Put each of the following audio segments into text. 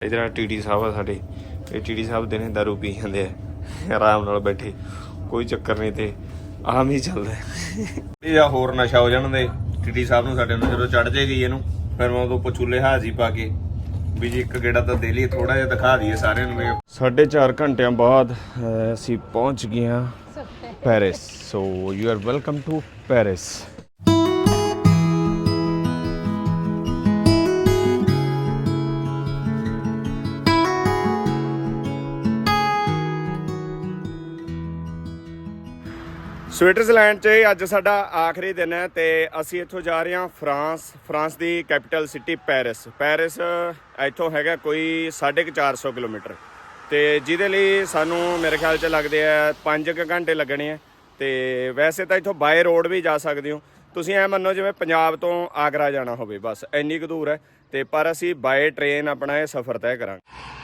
ਇਧਰ ਟੀਡੀ ਸਾਹਿਬ ਆ ਸਾਡੇ। ਇਹ ਟੀਡੀ ਸਾਹਿਬ ਦਿਨੇ ਦਾਰੂ ਪੀ ਜਾਂਦੇ ਆ। ਆਰਾਮ ਨਾਲ ਬੈਠੇ। ਕੋਈ ਚੱਕਰ ਨਹੀਂ ਤੇ ਆਮ ਹੀ ਚੱਲਦਾ। ਇਹ ਆ ਹੋਰ ਨਸ਼ਾ ਹੋ ਜਾਣ ਦੇ। ਟੀਡੀ ਸਾਹਿਬ ਨੂੰ ਸਾਡੇ ਨੂੰ ਜਦੋਂ ਚੜ ਜੇਗੀ ਇਹਨੂੰ ਫਿਰ ਮੈਂ ਉਦੋਂ ਪਚੂਲੇ ਹਾਜੀ ਪਾ ਕੇ ਵੀ ਜੀ ਇੱਕ ਗੇੜਾ ਤਾਂ ਦੇ ਲਈ ਥੋੜਾ ਜਿਹਾ ਦਿਖਾ ਦਈਏ ਸਾਰਿਆਂ ਨੂੰ ਵੀ। ਸਾਢੇ 4 ਘੰਟਿਆਂ ਬਾਅਦ ਅਸੀਂ ਪਹੁੰਚ ਗਏ ਹਾਂ Paris so you are welcome to Paris Switzerland 'ਚ ਅੱਜ ਸਾਡਾ ਆਖਰੀ ਦਿਨ ਹੈ ਤੇ ਅਸੀਂ ਇੱਥੋਂ ਜਾ ਰਹੇ ਹਾਂ ਫਰਾਂਸ ਫਰਾਂਸ ਦੀ ਕੈਪੀਟਲ ਸਿਟੀ ਪੈਰਿਸ। ਪੈਰਿਸ ਇੱਥੋਂ ਹੈਗਾ ਕੋਈ 450 ਕਿਲੋਮੀਟਰ ਤੇ ਜਿਹਦੇ ਲਈ ਸਾਨੂੰ ਮੇਰੇ ਖਿਆਲ 'ਚ ਲੱਗਦੇ ਆ 5 ਘੰਟੇ ਲੱਗਣੇ ਆ ਤੇ ਵੈਸੇ ਤਾਂ ਇੱਥੋਂ ਬਾਏ ਰੋਡ ਵੀ ਜਾ ਸਕਦੇ ਹੋ। ਤੁਸੀਂ ਐ ਮੰਨੋ ਜਿਵੇਂ ਪੰਜਾਬ ਤੋਂ ਆਗਰਾ ਜਾਣਾ ਹੋਵੇ ਬਸ, ਇੰਨੀ ਕੁ ਦੂਰ ਹੈ ਤੇ ਪਰ ਅਸੀਂ ਬਾਏ ਟ੍ਰੇਨ ਆਪਣਾ ਇਹ ਸਫ਼ਰ ਤੈਅ ਕਰਾਂਗੇ।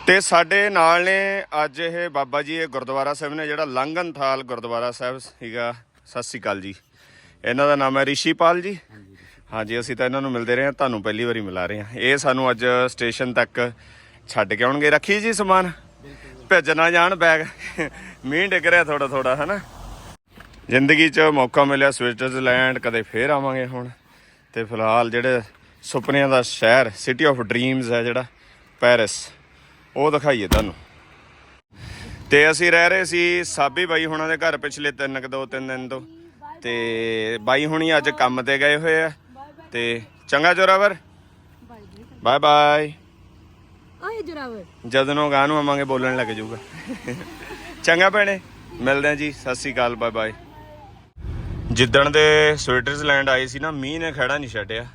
ਤੇ ਸਾਡੇ ਨਾਲ ਨੇ ਅੱਜ ਇਹ ਬਾਬਾ ਜੀ ਇਹ ਗੁਰਦੁਆਰਾ ਸਾਹਿਬ ਨੇ ਜਿਹੜਾ ਲੰਗਨਥਾਲ ਗੁਰਦੁਆਰਾ ਸਾਹਿਬ ਸੀਗਾ। ਸਤਿ ਸ੍ਰੀ ਅਕਾਲ ਜੀ। ਇਹਨਾਂ ਦਾ ਨਾਮ ਹੈ ਰਿਸ਼ੀਪਾਲ ਜੀ। ਹਾਂਜੀ, ਅਸੀਂ ਤਾਂ ਇਹਨਾਂ ਨੂੰ ਮਿਲਦੇ ਰਹੇ ਹਾਂ, ਤੁਹਾਨੂੰ ਪਹਿਲੀ ਵਾਰੀ ਮਿਲਾ ਰਹੇ ਹਾਂ। ਇਹ ਸਾਨੂੰ ਅੱਜ ਸਟੇਸ਼ਨ ਤੱਕ ਛੱਡ ਕੇ ਆਉਣਗੇ। ਰੱਖੀ ਜੀ ਸਮਾਨ। ਭੇਜਣਾ ਜਾਣ ਬੈਗ। ਮੀਂਹ ਡਿੱਗ ਰਿਹਾ ਥੋੜਾ ਥੋੜਾ ਹਨਾ। ਜ਼ਿੰਦਗੀ 'ਚ ਮੌਕਾ ਮਿਲਿਆ, ਸਵਿਟਜ਼ਰਲੈਂਡ, ਕਦੇ ਫੇਰ ਆਵਾਂਗੇ ਹੁਣ। ਤੇ ਫਿਲਹਾਲ ਜਿਹੜੇ ਸੁਪਨਿਆਂ ਦਾ ਸ਼ਹਿਰ ਸਿਟੀ ਆਫ ਡ੍ਰੀਮਸ ਹੈ ਜਿਹੜਾ ਪੈਰਿਸ ਉਹ ਦਿਖਾਈਏ ਤੁਹਾਨੂੰ। ਤੇ ਅਸੀਂ ਰਹਿ ਰਹੇ ਸੀ ਸਾਬੀ ਬਾਈ ਹੁਣਾਂ ਦੇ ਘਰ ਪਿਛਲੇ ਤਿੰਨ ਕੁ ਦੋ ਤਿੰਨ ਦਿਨ ਤੋਂ। ਤੇ ਬਾਈ ਹੁਣੀ ਅੱਜ ਕੰਮ ਤੇ ਗਏ ਹੋਏ ਆ। ਤੇ ਚੰਗਾ ਜੋਰਾਵਰ? Bye bye. ਆਏ ਜਰਾਵਰ। ਜਦੋਂ ਗਾਂ ਨੂੰ ਆਵਾਂਗੇ ਬੋਲਣ ਲੱਗ ਜਾਊਗਾ। ਚੰਗਾ ਭੈਣੇ ਮਿਲਦੇ ਆ ਜੀ ਸਤਿ ਸ੍ਰੀ ਅਕਾਲ ਬਾਏ ਬਾਏ। ਜਿੱਦਣ ਦੇ ਸਵਿਟਜ਼ਰਲੈਂਡ ਆਏ ਸੀ ਨਾ ਮੀਂਹ ਨੇ ਖੜਾ ਨਹੀਂ ਛੱਡਿਆ।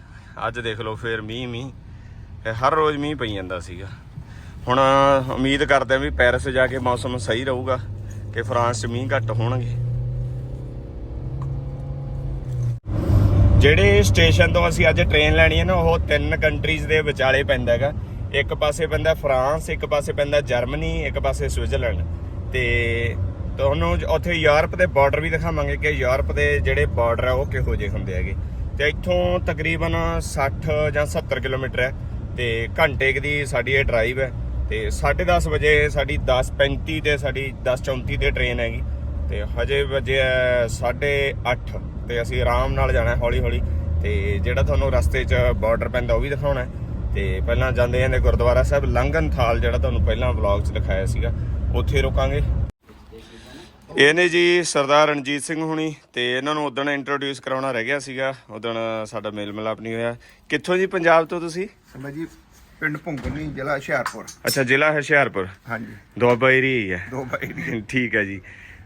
ਅੱਜ ਦੇਖ ਲਓ ਫੇਰ ਮੀਂਹ ਮੀਂਹ ਹਰ ਰੋਜ਼ ਮੀਂਹ ਪਈ ਜਾਂਦਾ ਸੀਗਾ। ਹੁਣ ਉਮੀਦ ਕਰਦੇ ਆ ਵੀ ਪੈਰਿਸ ਜਾ ਕੇ ਮੌਸਮ ਸਹੀ ਰਹੂਗਾ ਕਿ ਫਰਾਂਸ 'ਚ ਮੀਂਹ ਘੱਟ ਹੋਣਗੇ। ਜਿਹੜੇ ਸਟੇਸ਼ਨ ਤੋਂ ਅਸੀਂ ਅੱਜ ਟ੍ਰੇਨ ਲੈਣੀ ਹੈ ਨਾ, ਉਹ ਤਿੰਨ ਕੰਟਰੀਜ਼ ਦੇ ਵਿਚਾਲੇ ਪੈਂਦਾ ਹੈਗਾ। ਇੱਕ ਪਾਸੇ ਪੈਂਦਾ ਫਰਾਂਸ, ਇੱਕ ਪਾਸੇ ਪੈਂਦਾ ਜਰਮਨੀ, ਇੱਕ ਪਾਸੇ ਸਵਿਟਜ਼ਰਲੈਂਡ। ਤੇ ਤੁਹਾਨੂੰ ਉੱਥੇ ਯੂਰਪ ਦੇ ਬਾਰਡਰ ਵੀ ਦਿਖਾਵਾਂਗੇ ਕਿ ਯੂਰਪ ਦੇ ਜਿਹੜੇ ਬਾਰਡਰ ਆ, ਉਹ ਕਿਹੋ ਜਿਹੇ ਹੁੰਦੇ ਹੈਗੇ। ਤੇ ਇੱਥੋਂ ਤਕਰੀਬਨ 60 ਜਾਂ 70 ਕਿਲੋਮੀਟਰ ਹੈ ਤੇ ਘੰਟੇ ਦੀ ਸਾਡੀ ਇਹ ਡਰਾਈਵ ਹੈ। ਤੇ 10:30 ਵਜੇ ਸਾਡੀ 10:35 ਤੇ ਸਾਡੀ 10:34 ਤੇ ਟ੍ਰੇਨ ਹੈਗੀ। ਤੇ ਹਜੇ ਵਜੇ 8:30 ਤੇ ਅਸੀਂ ਆਰਾਮ ਨਾਲ ਜਾਣਾ ਹੌਲੀ ਹੌਲੀ ਤੇ ਜਿਹੜਾ ਤੁਹਾਨੂੰ ਰਸਤੇ 'ਚ ਬਾਰਡਰ ਪੈਂਦਾ ਉਹ ਵੀ ਦਿਖਾਉਣਾ। ਹੈ ਤੇ ਪਹਿਲਾਂ ਜਾਂਦੇ ਜਾਂਦੇ ਗੁਰਦੁਆਰਾ ਸਾਹਿਬ ਲੰਗਨਥਾਲ ਜਿਹੜਾ ਤੁਹਾਨੂੰ ਪਹਿਲਾਂ ਵਲੌਗ 'ਚ ਦਿਖਾਇਆ ਸੀਗਾ, ਉੱਥੇ ਰੁਕਾਂਗੇ। ਇਹ ਨੇ ਜੀ ਸਰਦਾਰ ਰਣਜੀਤ ਸਿੰਘ ਹੁਣੀ ਤੇ ਇਹਨਾਂ ਨੂੰ ਉਦੋਂ ਇੰਟਰੋਡਿਊਸ ਕਰਾਉਣਾ ਰਹਿ ਗਿਆ ਸੀਗਾ। ਉਦੋਂ ਸਾਡਾ ਮੇਲ ਮਿਲਾਪ ਨਹੀਂ ਹੋਇਆ। ਕਿੱਥੋਂ ਜੀ ਪੰਜਾਬ ਤੋਂ ਤੁਸੀਂ? ਸਮਝ ਜੀ ਪਿੰਡ ਭੁੰਗਨੀ ਜ਼ਿਲ੍ਹਾ ਹੁਸ਼ਿਆਰਪੁਰ। ਅੱਛਾ ਜ਼ਿਲ੍ਹਾ ਹੁਸ਼ਿਆਰਪੁਰ? ਹਾਂਜੀ। ਦੁਆਬਾ ਏਰੀਆ ਹੀ ਹੈ। ਦੋ ਬਾਈ ਦੀ ਠੀਕ ਹੈ ਜੀ।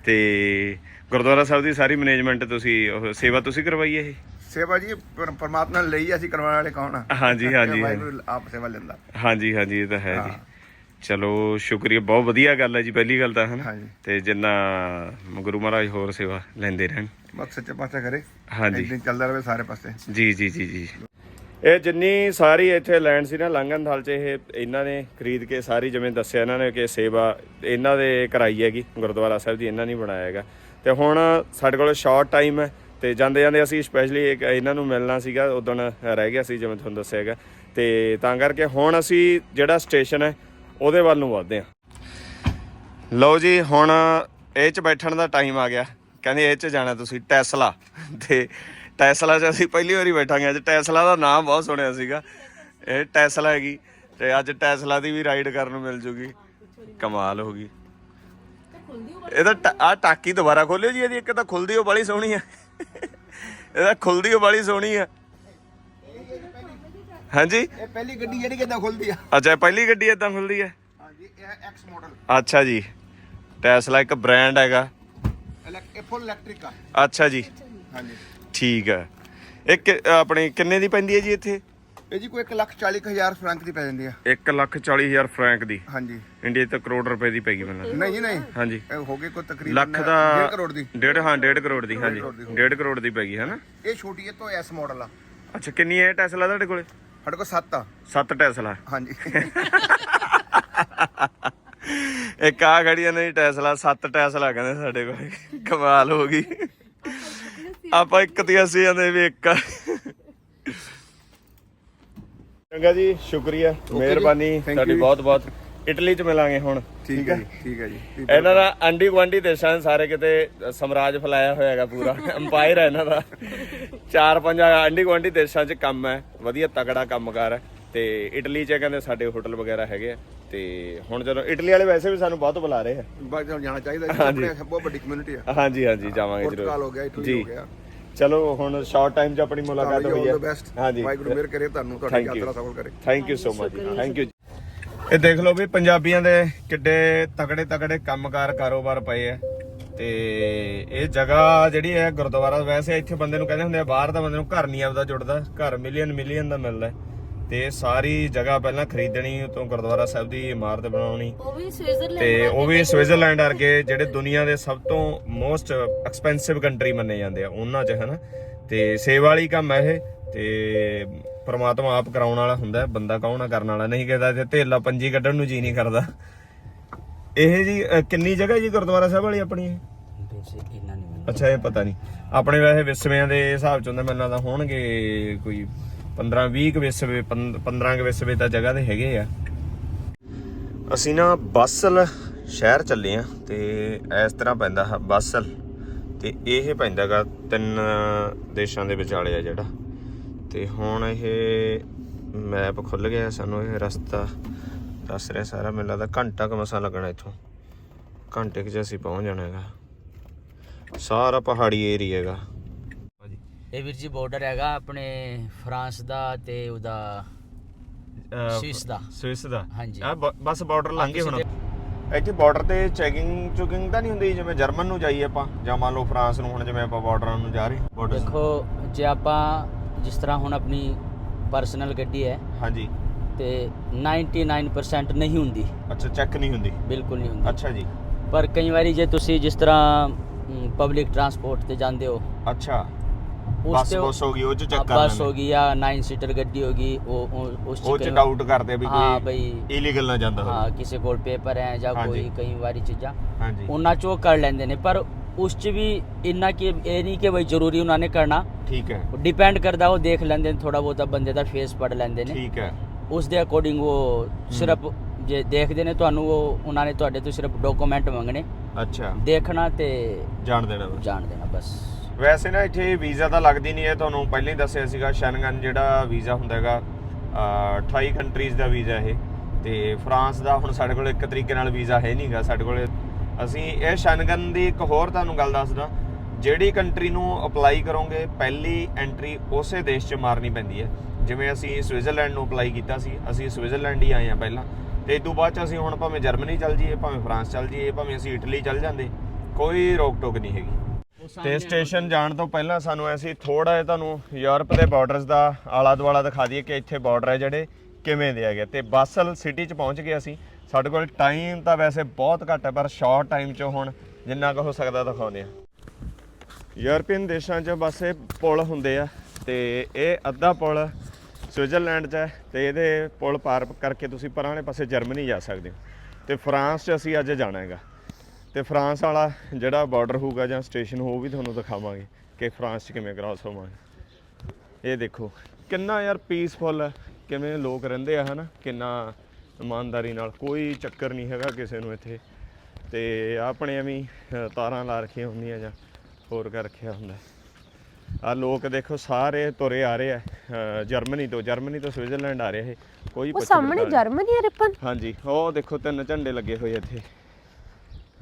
ਤੇ ਗੁਰਦੁਆਰਾ ਸਾਹਿਬ ਦੀ ਸਾਰੀ ਮੈਨੇਜਮੈਂਟ ਤੁਸੀਂ ਉਹ ਸੇਵਾ ਤੁਸੀਂ ਕਰਵਾਈ ਹੈ ਇਹ? ਸੇਵਾ ਜੀ ਪਰ- ਪਰਮਾਤਮਾ ਨੇ ਲਈ ਅਸੀਂ ਕਰਵਾਉਣ ਵਾਲੇ ਕੌਣ ਆ? ਹਾਂਜੀ, ਹਾਂਜੀ, ਵਾਹਿਗੁਰੂ ਆਪ ਸੇਵਾ ਲੈਂਦਾ। ਹਾਂਜੀ ਹਾਂਜੀ ਇਹ ਤਾਂ ਹੈ ਜੀ। ਚਲੋ ਸ਼ੁਕਰੀਆ ਬਹੁਤ ਵਧੀਆ ਗੱਲ ਹੈ ਜੀ ਪਹਿਲੀ ਗੱਲ ਤਾਂ ਹੈ ਨਾ ਹਾਂਜੀ। ਤੇ ਜਿੰਨਾ ਗੁਰੂ ਮਹਾਰਾਜ ਹੋਰ ਸੇਵਾ ਲੈਂਦੇ ਰਹਿਣ। ਬਸ ਸੱਚੇ ਪਾਸੇ ਕਰੇ। ਹਾਂਜੀ। ਚੱਲਦਾ ਰਹੇ ਸਾਰੇ ਪਾਸੇ। ਜੀ ਜੀ ਜੀ ਜੀ। ਇਹ ਜਿੰਨੀ ਸਾਰੀ ਇੱਥੇ ਲੈਂਡ ਸੀ ਨਾ ਲੰਗਨਥਾਲ ਚ ਇਹ ਇਹਨਾਂ ਨੇ ਖਰੀਦ ਕੇ ਸਾਰੀ ਜਿਵੇਂ ਦੱਸਿਆ ਇਹਨਾਂ ਨੇ ਕਿ ਸੇਵਾ ਇਹਨਾਂ ਦੇ ਕਰਾਈ ਹੈਗੀ, ਗੁਰਦੁਆਰਾ ਸਾਹਿਬ ਦੀ ਇਹਨਾਂ ਨੇ ਬਣਾਇਆ ਹੈਗਾ। ਤੇ ਹੁਣ ਸਾਡੇ ਕੋਲ ਸ਼ਾਰਟ ਟਾਈਮ ਹੈ ਤੇ ਜਾਂਦੇ ਜਾਂਦੇ ਅਸੀਂ ਸਪੈਸ਼ਲੀ ਇੱਕ ਇਹਨਾਂ ਨੂੰ ਮਿਲਣਾ ਸੀਗਾ, ਉਦੋਂ ਰਹਿ ਗਿਆ ਸੀ ਜਿਵੇਂ ਤੁਹਾਨੂੰ ਦੱਸਿਆ ਹੈਗਾ। ਤੇ ਤਾਂ ਕਰਕੇ ਹੁਣ ਅਸੀਂ ਜਿਹੜਾ ਸਟੇਸ਼ਨ ਹੈ, ਉਹਦੇ ਵੱਲ ਨੂੰ ਵਧਦੇ ਹਾਂ। ਲਓ ਜੀ, ਹੁਣ ਇਹ ਚ ਬੈਠਣ ਦਾ ਟਾਈਮ ਆ ਗਿਆ। ਕਹਿੰਦੇ ਇਹ ਚ ਜਾਣਾ ਤੁਸੀਂ ਟੈਸਲਾ ਤੇ ਟੈਸਲਾ 'ਚ ਅਸੀਂ ਪਹਿਲੀ ਵਾਰੀ ਬੈਠਾਂਗੇ ਅੱਜ ਟੈਸਲਾ ਦਾ ਨਾਮ ਬਹੁਤ ਸੁਣਿਆ ਸੀਗਾ। ਇਹ ਟੈਸਲਾ ਹੈਗੀ ਤੇ ਅੱਜ ਟੈਸਲਾ ਦੀ ਵੀ ਰਾਈਡ ਕਰਨ ਨੂੰ ਮਿਲ ਜੂਗੀ। ਕਮਾਲ ਹੋ ਗਈ। ਇਹਦਾ ਆ ਟਾਕੀ ਦੁਬਾਰਾ ਖੋਲਿਓ ਜੀ ਇਹਦੀ ਇੱਕ ਤਾਂ ਖੁੱਲਦੀ ਉਹ ਬੜੀ ਸੋਹਣੀ ਆ। ਇਹਦਾ ਖੁੱਲਦੀ ਉਹ ਬੜੀ ਸੋਹਣੀ ਆ। ਹਾਂਜੀ? ਇਹ ਪਹਿਲੀ ਗੱਡੀ ਜਿਹੜੀ ਕਿਦਾਂ ਖੁੱਲਦੀ ਆ? ਅੱਛਾ ਇਹ ਪਹਿਲੀ ਗੱਡੀ ਇਦਾਂ ਖੁੱਲਦੀ ਹੈ ਹਾਂਜੀ ਇਹ ਐਕਸ ਮਾਡਲ ਅੱਛਾ ਜੀ। ਟੈਸਲਾ ਇੱਕ ਬ੍ਰਾਂਡ ਹੈਗਾ। ਇਹ ਫੁੱਲ ਇਲੈਕਟ੍ਰਿਕ ਆ। ਅੱਛਾ ਜੀ। ਹਾਂਜੀ। ਠੀਕ ਹੈ। ਇਹ ਕਿ- ਆਪਣੀ ਕਿੰਨੇ ਦੀ ਪੈਂਦੀ ਹੈ ਜੀ ਇੱਥੇ? ਇਹ ਜੀ ਕੋਈ 1 ਲੱਖ 40 ਹਜ਼ਾਰ ਫਰੰਕ ਦੀ ਪੈ ਜਾਂਦੀ ਆ। 1 ਲੱਖ 40 ਹਜ਼ਾਰ ਫਰੈਂਕ ਦੀ? ਹਾਂਜੀ। ਇੰਡੀਆ ਤੇ ਕਰੋੜ ਰੁਪਏ ਦੀ ਪੈਗੀ ਮੈਨੂੰ। ਨਹੀਂ ਨਹੀਂ। ਹਾਂਜੀ। ਇਹ ਹੋ ਗਏ ਕੋਈ ਤਕਰੀਬਨ ਲੱਖ ਦਾ 1.5 ਕਰੋੜ ਦੀ। ਡੇਢ ਹਾਂ 1.5 ਕਰੋੜ ਦੀ ਹਾਂਜੀ। ਕਰੋੜ ਦੀ ਹੋ 1.5 ਕਰੋੜ ਦੀ ਪੈਗੀ ਹੈ ਨਾ? ਇਹ ਛੋਟੀ ਹੈ ਤੋਂ ਐਸ ਮਾਡਲ ਆ। ਅੱਛਾ ਕਿੰਨੀ ਹੈ ਟੈਸਲਾ ਤੁਹਾਡੇ ਕੋਲੇ? ਸਾਡੇ ਕੋਲ 7 ਆ। 7 ਟੈਸਲਾ। ਹਾਂਜੀ। ਇੱਕ ਆ ਖੜੀਆਂ ਨਹੀਂ ਟੈਸਲਾ 7 ਟੈਸਲਾ ਕਹਿੰਦੇ ਸਾਡੇ ਕੋਲੇ। ਕਮਾਲ ਹੋ ਗਈ। ਆਪਾਂ ਇੱਕ ਤੇ ਅਸੀਂ ਜਾਂਦੇ ਵੀ ਇੱਕ ਚੰਗਾ ਜੀ ਸ਼ੁਕਰੀਆ ਮਿਹਰਬਾਨੀ thank you ਤੁਹਾਡੀ ਜੀ। ਬਹੁਤ ਬਹੁਤ। ਇਟਲੀ ਚ ਮਿਲਾਂਗੇ ਹੁਣ। ਠੀਕ ਹੈ ਜੀ। ਠੀਕ ਹੈ ਜੀ। ਇਹਨਾਂ ਦਾ ਅੰਡੀ ਗੁਆਂਢੀ ਦੇਸ਼ਾਂ 'ਚ ਸਾਰੇ ਕਿਤੇ ਸਮਰਾਜ ਫੈਲਾਇਆ ਹੋਇਆ ਹੈਗਾ ਪੂਰਾ। ਅੰਪਾਇਰ ਹੈ ਇਹਨਾਂ ਦਾ। ਚਾਰ ਪੰਜ ਅੰਡੀ ਗੁਆਂਢੀ ਦੇਸ਼ਾਂ 'ਚ ਕੰਮ ਹੈ। ਵਧੀਆ ਤਕੜਾ ਕੰਮਕਾਰ ਹੈ। ਤੇ ਇਟਲੀ 'ਚ ਕਹਿੰਦੇ ਸਾਡੇ ਹੋਟਲ ਵਗੈਰਾ ਹੈਗੇ ਆ। ਤੇ ਹੁਣ ਜਦੋਂ ਇਟਲੀ ਵਾਲੇ ਵੈਸੇ ਵੀ ਸਾਨੂੰ ਬਹੁਤ ਬੁਲਾ ਰਹੇ ਆ। ਬਾਕੀ ਜਾਣਾ ਚਾਹੀਦਾ ਜੀ। ਆਪਣੇ ਬਹੁਤ ਵੱਡੀ ਕਮਿਊਨਿਟੀ ਆ। ਹਾਂਜੀ ਹਾਂਜੀ ਜਾਵਾਂਗੇ ਪੁਰਤਗਾਲ ਹੋ ਜਰੂਰ ਗਿਆ ਇਟਲੀ ਹੋ ਗਿਆ। ਚਲੋ ਹੁਣ ਸ਼ਾਰਟ ਟਾਈਮ 'ਚ ਆਪਣੀ ਮੁਲਾਕਾਤ ਹੋਈ ਹੈ। ਹਾਂਜੀ। ਵਾਹਿਗੁਰੂ ਮਿਹਰ ਕਰੇ ਤੁਹਾਨੂੰ ਤੁਹਾਡੀ. ਯਾਤਰਾ ਸਫਲ ਕਰੇ। Thank you so much thank you ਇਹ ਦੇਖ ਲਓ ਵੀ ਪੰਜਾਬੀਆਂ ਦੇ ਕਿੱਡੇ ਤਕੜੇ ਤਕੜੇ ਕੰਮਕਾਰ ਕਾਰੋਬਾਰ ਪਏ ਆ। ਤੇ ਇਹ ਜਗ੍ਹਾ ਜਿਹੜੀ ਹੈ ਗੁਰਦੁਆਰਾ ਵੈਸੇ ਇੱਥੇ ਬੰਦੇ ਨੂੰ ਕਹਿੰਦੇ ਹੁੰਦੇ ਆ ਬਾਹਰ ਦਾ ਬੰਦੇ ਨੂੰ ਘਰ ਨਹੀਂ ਆਉਂਦਾ ਜੁੜਦਾ। ਘਰ ਮਿਲੀਅਨ ਮਿਲੀਅਨ ਦਾ ਮਿਲਦਾ। ਤੇ ਸਾਰੀ ਜਗ੍ਹਾ ਪਹਿਲਾਂ ਖਰੀਦਣੀ ਉਤੋਂ ਗੁਰਦੁਆਰਾ ਸਾਹਿਬ ਦੀ ਇਮਾਰਤ ਬਣਾਉਣੀ। ਉਹ ਵੀ ਸਵਿਟਜ਼ਰਲੈਂਡ ਤੇ ਉਹ ਵੀ ਸਵਿਟਜ਼ਰਲੈਂਡ ਵਰਗੇ ਜਿਹੜੇ ਦੁਨੀਆ ਦੇ ਸਭ ਤੋਂ ਮੋਸਟ ਐਕਸਪੈਂਸਿਵ ਕੰਟਰੀ ਮੰਨੇ ਜਾਂਦੇ ਆ ਉਹਨਾਂ 'ਚ ਹਨਾ। ਤੇ ਸੇਵਾ ਵਾਲੀ ਕੰਮ ਹੈ ਇਹ ਤੇ ਪ੍ਰਮਾਤਮਾ ਆਪ ਕਰਾਉਣ ਵਾਲਾ ਹੁੰਦਾ ਬੰਦਾ ਕੌਣ ਆ ਕਰਨ ਵਾਲਾ? ਨਹੀਂ ਕਹਿੰਦਾ ਤੇ ਧੇਲਾ ਪੰਜੀ ਕੱਢਣ ਨੂੰ ਜੀ ਨਹੀਂ ਕਰਦਾ। ਇਹ ਜੀ ਅ, ਕਿੰਨੀ ਜਗ੍ਹਾ ਜੀ ਗੁਰਦੁਆਰਾ ਸਾਹਿਬ ਵਾਲੀ ਆਪਣੀ ਇਹ? ਅੱਛਾ ਇਹ ਪਤਾ ਨਹੀਂ ਆਪਣੇ ਵੈਸੇ ਵਿਸਵਿਆਂ ਦੇ ਹਿਸਾਬ ਚ ਹੁੰਦਾ ਮੈਨੂੰ ਲੱਗਦਾ ਹੋਣਗੇ ਕੋਈ 15 20 ਕੁ ਵਿਸਵੇ 15 ਕੁ ਵਿਸਵੇ ਤਾਂ ਜਗ੍ਹਾ ਤੇ ਹੈਗੇ ਆ। ਅਸੀਂ ਨਾ ਬਾਸਲ ਸ਼ਹਿਰ ਚੱਲੇ ਆ ਤੇ ਇਸ ਤਰ੍ਹਾਂ ਪੈਂਦਾ ਹੈ ਬਾਸਲ ਤੇ ਇਹ ਪੈਂਦਾਗਾ ਤਿੰਨ ਦੇਸ਼ਾਂ ਦੇ ਵਿਚਾਲੇ ਆ ਜਿਹੜਾ। ਤੇ ਹੁਣ ਇਹ ਮੈਪ ਖੁੱਲ ਗਿਆ, ਸਾਨੂੰ ਇਹ ਰਸਤਾ ਦੱਸ ਰਿਹਾ ਸਾਰਾ। ਮੈਨੂੰ ਲੱਗਦਾ ਘੰਟਾ ਕੁ ਮਸਾਂ ਲੱਗਣਾ ਇੱਥੋਂ। ਘੰਟੇ ਕੁ ਚ ਅਸੀਂ ਪਹੁੰਚ ਜਾਣਾ ਹੈਗਾ। ਸਾਰਾ ਪਹਾੜੀ ਏਰੀਆ ਹੈਗਾ। ਇਹ ਵੀਰ ਜੀ ਬਾਰਡਰ ਹੈਗਾ ਆਪਣੇ ਫਰਾਂਸ ਦਾ ਤੇ ਉਹਦਾ ਸਵਿਸ ਦਾ। ਸਵਿਸ ਦਾ। ਹਾਂਜੀ। ਬਸ ਬਾਰਡਰ ਲੰਘੇ ਹੁਣ। ਇੱਥੇ ਬਾਰਡਰ ਤੇ ਚੈਕਿੰਗ ਚੁਕਿੰਗ ਤਾਂ ਨਹੀਂ ਹੁੰਦੀ ਜਿਵੇਂ ਜਰਮਨ ਨੂੰ ਜਾਈਏ ਆਪਾਂ ਜਾਂ ਮੰਨ ਲਓ ਫਰਾਂਸ ਨੂੰ ਹੁਣ ਜਿਵੇਂ ਆਪਾਂ ਬਾਰਡਰਾਂ ਨੂੰ ਜਾ ਰਹੇ ਬਾਰਡਰ ਦੇਖੋ ਜੇ ਆਪਾਂ ਜਿਸ ਤਰ੍ਹਾਂ ਹੁਣ ਆਪਣੀ ਪਰਸਨਲ ਗੱਡੀ ਹੈ ਹਾਂਜੀ। ਤੇ 99% ਨਹੀਂ ਹੁੰਦੀ। ਅੱਛਾ ਚੈੱਕ ਨਹੀਂ ਹੁੰਦੀ। ਬਿਲਕੁਲ ਨਹੀਂ ਹੁੰਦੀ। ਅੱਛਾ ਜੀ। ਪਰ ਕਈ ਵਾਰੀ ਜੇ ਤੁਸੀਂ ਜਿਸ ਤਰ੍ਹਾਂ ਪਬਲਿਕ ਟਰਾਂਸਪੋਰਟ ਤੇ ਜਾਂਦੇ ਹੋ ਅੱਛਾ। ਬੱਸ ਤੇ ਬੱਸ ਹੋ ਗਈ ਉਹ ਚ ਚੈੱਕ ਕਰ ਬੱਸ ਹੋ ਗਈ ਜਾਂ 9 ਸੀਟਰ ਗੱਡੀ ਹੋ ਗਈ ਉਹ ਉਸ ਚ ਡਾਊਟ ਕਰਦੇ ਵੀ ਹਾਂ ਬਈ ਇਲੀਗਲ ਨਾ ਜਾਂਦਾ ਹਾਂ ਹੋਵੇ ਕਿਸੇ ਕੋਲ ਪੇਪਰ ਹੈ ਜਾਂ ਹਾਂਜੀ। ਕੋਈ ਕਈ ਵਾਰੀ ਚੀਜ਼ਾਂ। ਹਾਂਜੀ। ਉਹਨਾਂ ਚੋਂ ਕਰ ਲੈਂਦੇ ਨੇ ਪਰ ਉਸ ਚ ਵੀ ਇੰਨਾ ਕਿ ਇਹ ਨਹੀਂ ਕਿ ਬਈ ਜ਼ਰੂਰੀ ਉਹਨਾਂ ਨੇ ਕਰਨਾ। ਠੀਕ ਹੈ। ਡਿਪੈਂਡ ਕਰਦਾ ਉਹ ਦੇਖ ਲੈਂਦੇ ਨੇ ਥੋੜਾ ਬਹੁਤਾ ਬੰਦੇ ਦਾ ਫੇਸ ਪੜ ਲੈਂਦੇ ਨੇ। ਠੀਕ ਹੈ। ਉਸ ਦੇ ਅਕੋਰਡਿੰਗ ਉਹ ਸਿਰਫ ਜੇ ਦੇਖਦੇ ਨੇ ਤੁਹਾਨੂੰ ਉਹ ਉਹਨਾਂ ਨੇ ਤੁਹਾਡੇ ਤੋਂ ਸਿਰਫ ਡਾਕੂਮੈਂਟ ਮੰਗਣੇ। ਅੱਛਾ। ਦੇਖਣਾ ਤੇ ਜਾਣ ਦੇਣਾ ਬਸ। ਜਾਣ ਦੇਣਾ ਬਸ। ਵੈਸੇ ਨਾ ਇੱਥੇ ਵੀਜ਼ਾ ਤਾਂ ਲੱਗਦੀ ਨਹੀਂ ਹੈ, ਤੁਹਾਨੂੰ ਪਹਿਲਾਂ ਹੀ ਦੱਸਿਆ ਸੀਗਾ ਸ਼ੈਨਗਨ ਜਿਹੜਾ ਵੀਜ਼ਾ ਹੁੰਦਾ ਹੈਗਾ, ਅਹ 28 ਕੰਟਰੀਜ਼ ਦਾ ਵੀਜ਼ਾ ਇਹ, ਤੇ ਫਰਾਂਸ ਦਾ ਹੁਣ ਸਾਡੇ ਕੋਲ ਇੱਕ ਤਰੀਕੇ ਨਾਲ ਵੀਜ਼ਾ ਹੈ ਨਹੀਂਗਾ ਸਾਡੇ ਕੋਲ। ਅਸੀਂ ਇਹ ਸ਼ੈਨਗਨ ਦੀ ਇੱਕ ਹੋਰ ਤੁਹਾਨੂੰ ਗੱਲ ਦੱਸਦਾ, ਜਿਹੜੀ ਕੰਟਰੀ ਨੂੰ ਅਪਲਾਈ ਕਰੋਗੇ, ਪਹਿਲੀ ਐਂਟਰੀ ਉਸੇ ਦੇਸ਼ 'ਚ ਮਾਰਨੀ ਪੈਂਦੀ ਹੈ। ਜਿਵੇਂ ਅਸੀਂ ਸਵਿਟਜ਼ਰਲੈਂਡ ਨੂੰ ਅਪਲਾਈ ਕੀਤਾ ਸੀ, ਅਸੀਂ ਸਵਿਟਜ਼ਰਲੈਂਡ ਹੀ ਆਏ ਆ ਪਹਿਲਾਂ, ਤੇ ਇਸ ਤੋਂ ਬਾਅਦ 'ਚ ਅਸੀਂ ਹੁਣ ਭਾਵੇਂ ਜਰਮਨੀ ਚੱਲ ਜਾਈਏ, ਭਾਵੇਂ ਫਰਾਂਸ ਚੱਲ ਜਾਈਏ, ਭਾਵੇਂ ਅਸੀਂ ਇਟਲੀ ਚੱਲ ਜਾਂਦੇ, ਕੋਈ ਰੋਕ ਟੋਕ ਨਹੀਂ ਹੈਗੀ। ਤੇ ਸਟੇਸ਼ਨ ਜਾਣ ਤੋਂ ਪਹਿਲਾਂ ਸਾਨੂੰ ਐਸੀ ਥੋੜਾ ਜਿਹਾ ਤੁਹਾਨੂੰ ਯੂਰਪ ਦੇ ਬਾਰਡਰਸ ਦਾ ਆਲਾ ਦੁਆਲਾ ਦਿਖਾ ਦਈਏ ਕਿ ਇੱਥੇ ਬਾਰਡਰ ਹੈ ਜਿਹੜੇ ਕਿਵੇਂ ਦੇ ਹੈਗੇ ਤੇ ਬਾਸਲ ਸਿਟੀ 'ਚ ਪਹੁੰਚ ਗਏ ਅਸੀਂ। ਸਾਡੇ ਕੋਲ ਟਾਈਮ ਤਾਂ ਵੈਸੇ ਬਹੁਤ ਘੱਟ ਹੈ ਪਰ ਸ਼ਾਰਟ ਟਾਈਮ 'ਚ ਹੁਣ ਜਿੰਨਾ ਕੁ ਹੋ ਸਕਦਾ ਦਿਖਾਉਂਦੇ ਆ ਯੂਰਪੀਅਨ ਦੇਸ਼ਾਂ 'ਚ ਬਸ ਇਹ ਪੁਲ ਹੁੰਦੇ ਆ ਤੇ ਇਹ ਅੱਧਾ ਪੁਲ ਸਵਿਟਜ਼ਰਲੈਂਡ 'ਚ ਹੈ ਤੇ ਇਹਦੇ ਪੁਲ ਪਾਰ ਕਰਕੇ ਤੁਸੀਂ ਪਰਾਂ ਵਾਲੇ ਪਾਸੇ ਜਰਮਨੀ ਜਾ ਸਕਦੇ ਹੋ। ਤੇ ਫਰਾਂਸ 'ਚ ਅਸੀਂ ਅੱਜ ਜਾਣਾ ਹੈਗਾ। ਤੇ ਫਰਾਂਸ ਵਾਲਾ ਜਿਹੜਾ ਬਾਰਡਰ ਹੋਊਗਾ ਜਾਂ ਸਟੇਸ਼ਨ ਹੋਊ ਵੀ ਤੁਹਾਨੂੰ ਦਿਖਾਵਾਂਗੇ ਕਿ ਫਰਾਂਸ 'ਚ ਕਿਵੇਂ ਕ੍ਰਾਸ ਹੋਵਾਂਗੇ। ਇਹ ਦੇਖੋ ਕਿੰਨਾ ਯਾਰ ਪੀਸਫੁਲ ਹੈ ਕਿਵੇਂ ਲੋਕ ਰਹਿੰਦੇ ਆ ਹਨਾ? ਕਿੰਨਾ ਇਮਾਨਦਾਰੀ ਨਾਲ ਕੋਈ ਚੱਕਰ ਨਹੀਂ ਹੈਗਾ ਕਿਸੇ ਨੂੰ ਇੱਥੇ। ਤੇ ਆਪਣੇ ਐਵੇਂ ਤਾਰਾਂ ਲਾ ਰੱਖੀਆਂ ਹੁੰਦੀਆਂ ਜਾਂ ਹੋਰ ਕਰ ਰੱਖਿਆ ਹੁੰਦਾ। ਆ ਲੋਕ ਦੇਖੋ ਸਾਰੇ ਤੁਰੇ ਆ ਰਹੇ ਆ। ਜਰਮਨੀ ਤੋਂ ਜਰਮਨੀ ਤੋਂ ਸਵਿਟਜ਼ਰਲੈਂਡ ਆ ਰਹੇ ਇਹ। ਕੋਈ ਉਹ ਸਾਹਮਣੇ। ਜਰਮਨੀ ਹੈ ਰਿਪਨ? ਹਾਂਜੀ ਉਹ ਦੇਖੋ ਤਿੰਨ ਝੰਡੇ ਲੱਗੇ ਹੋਏ ਇੱਥੇ।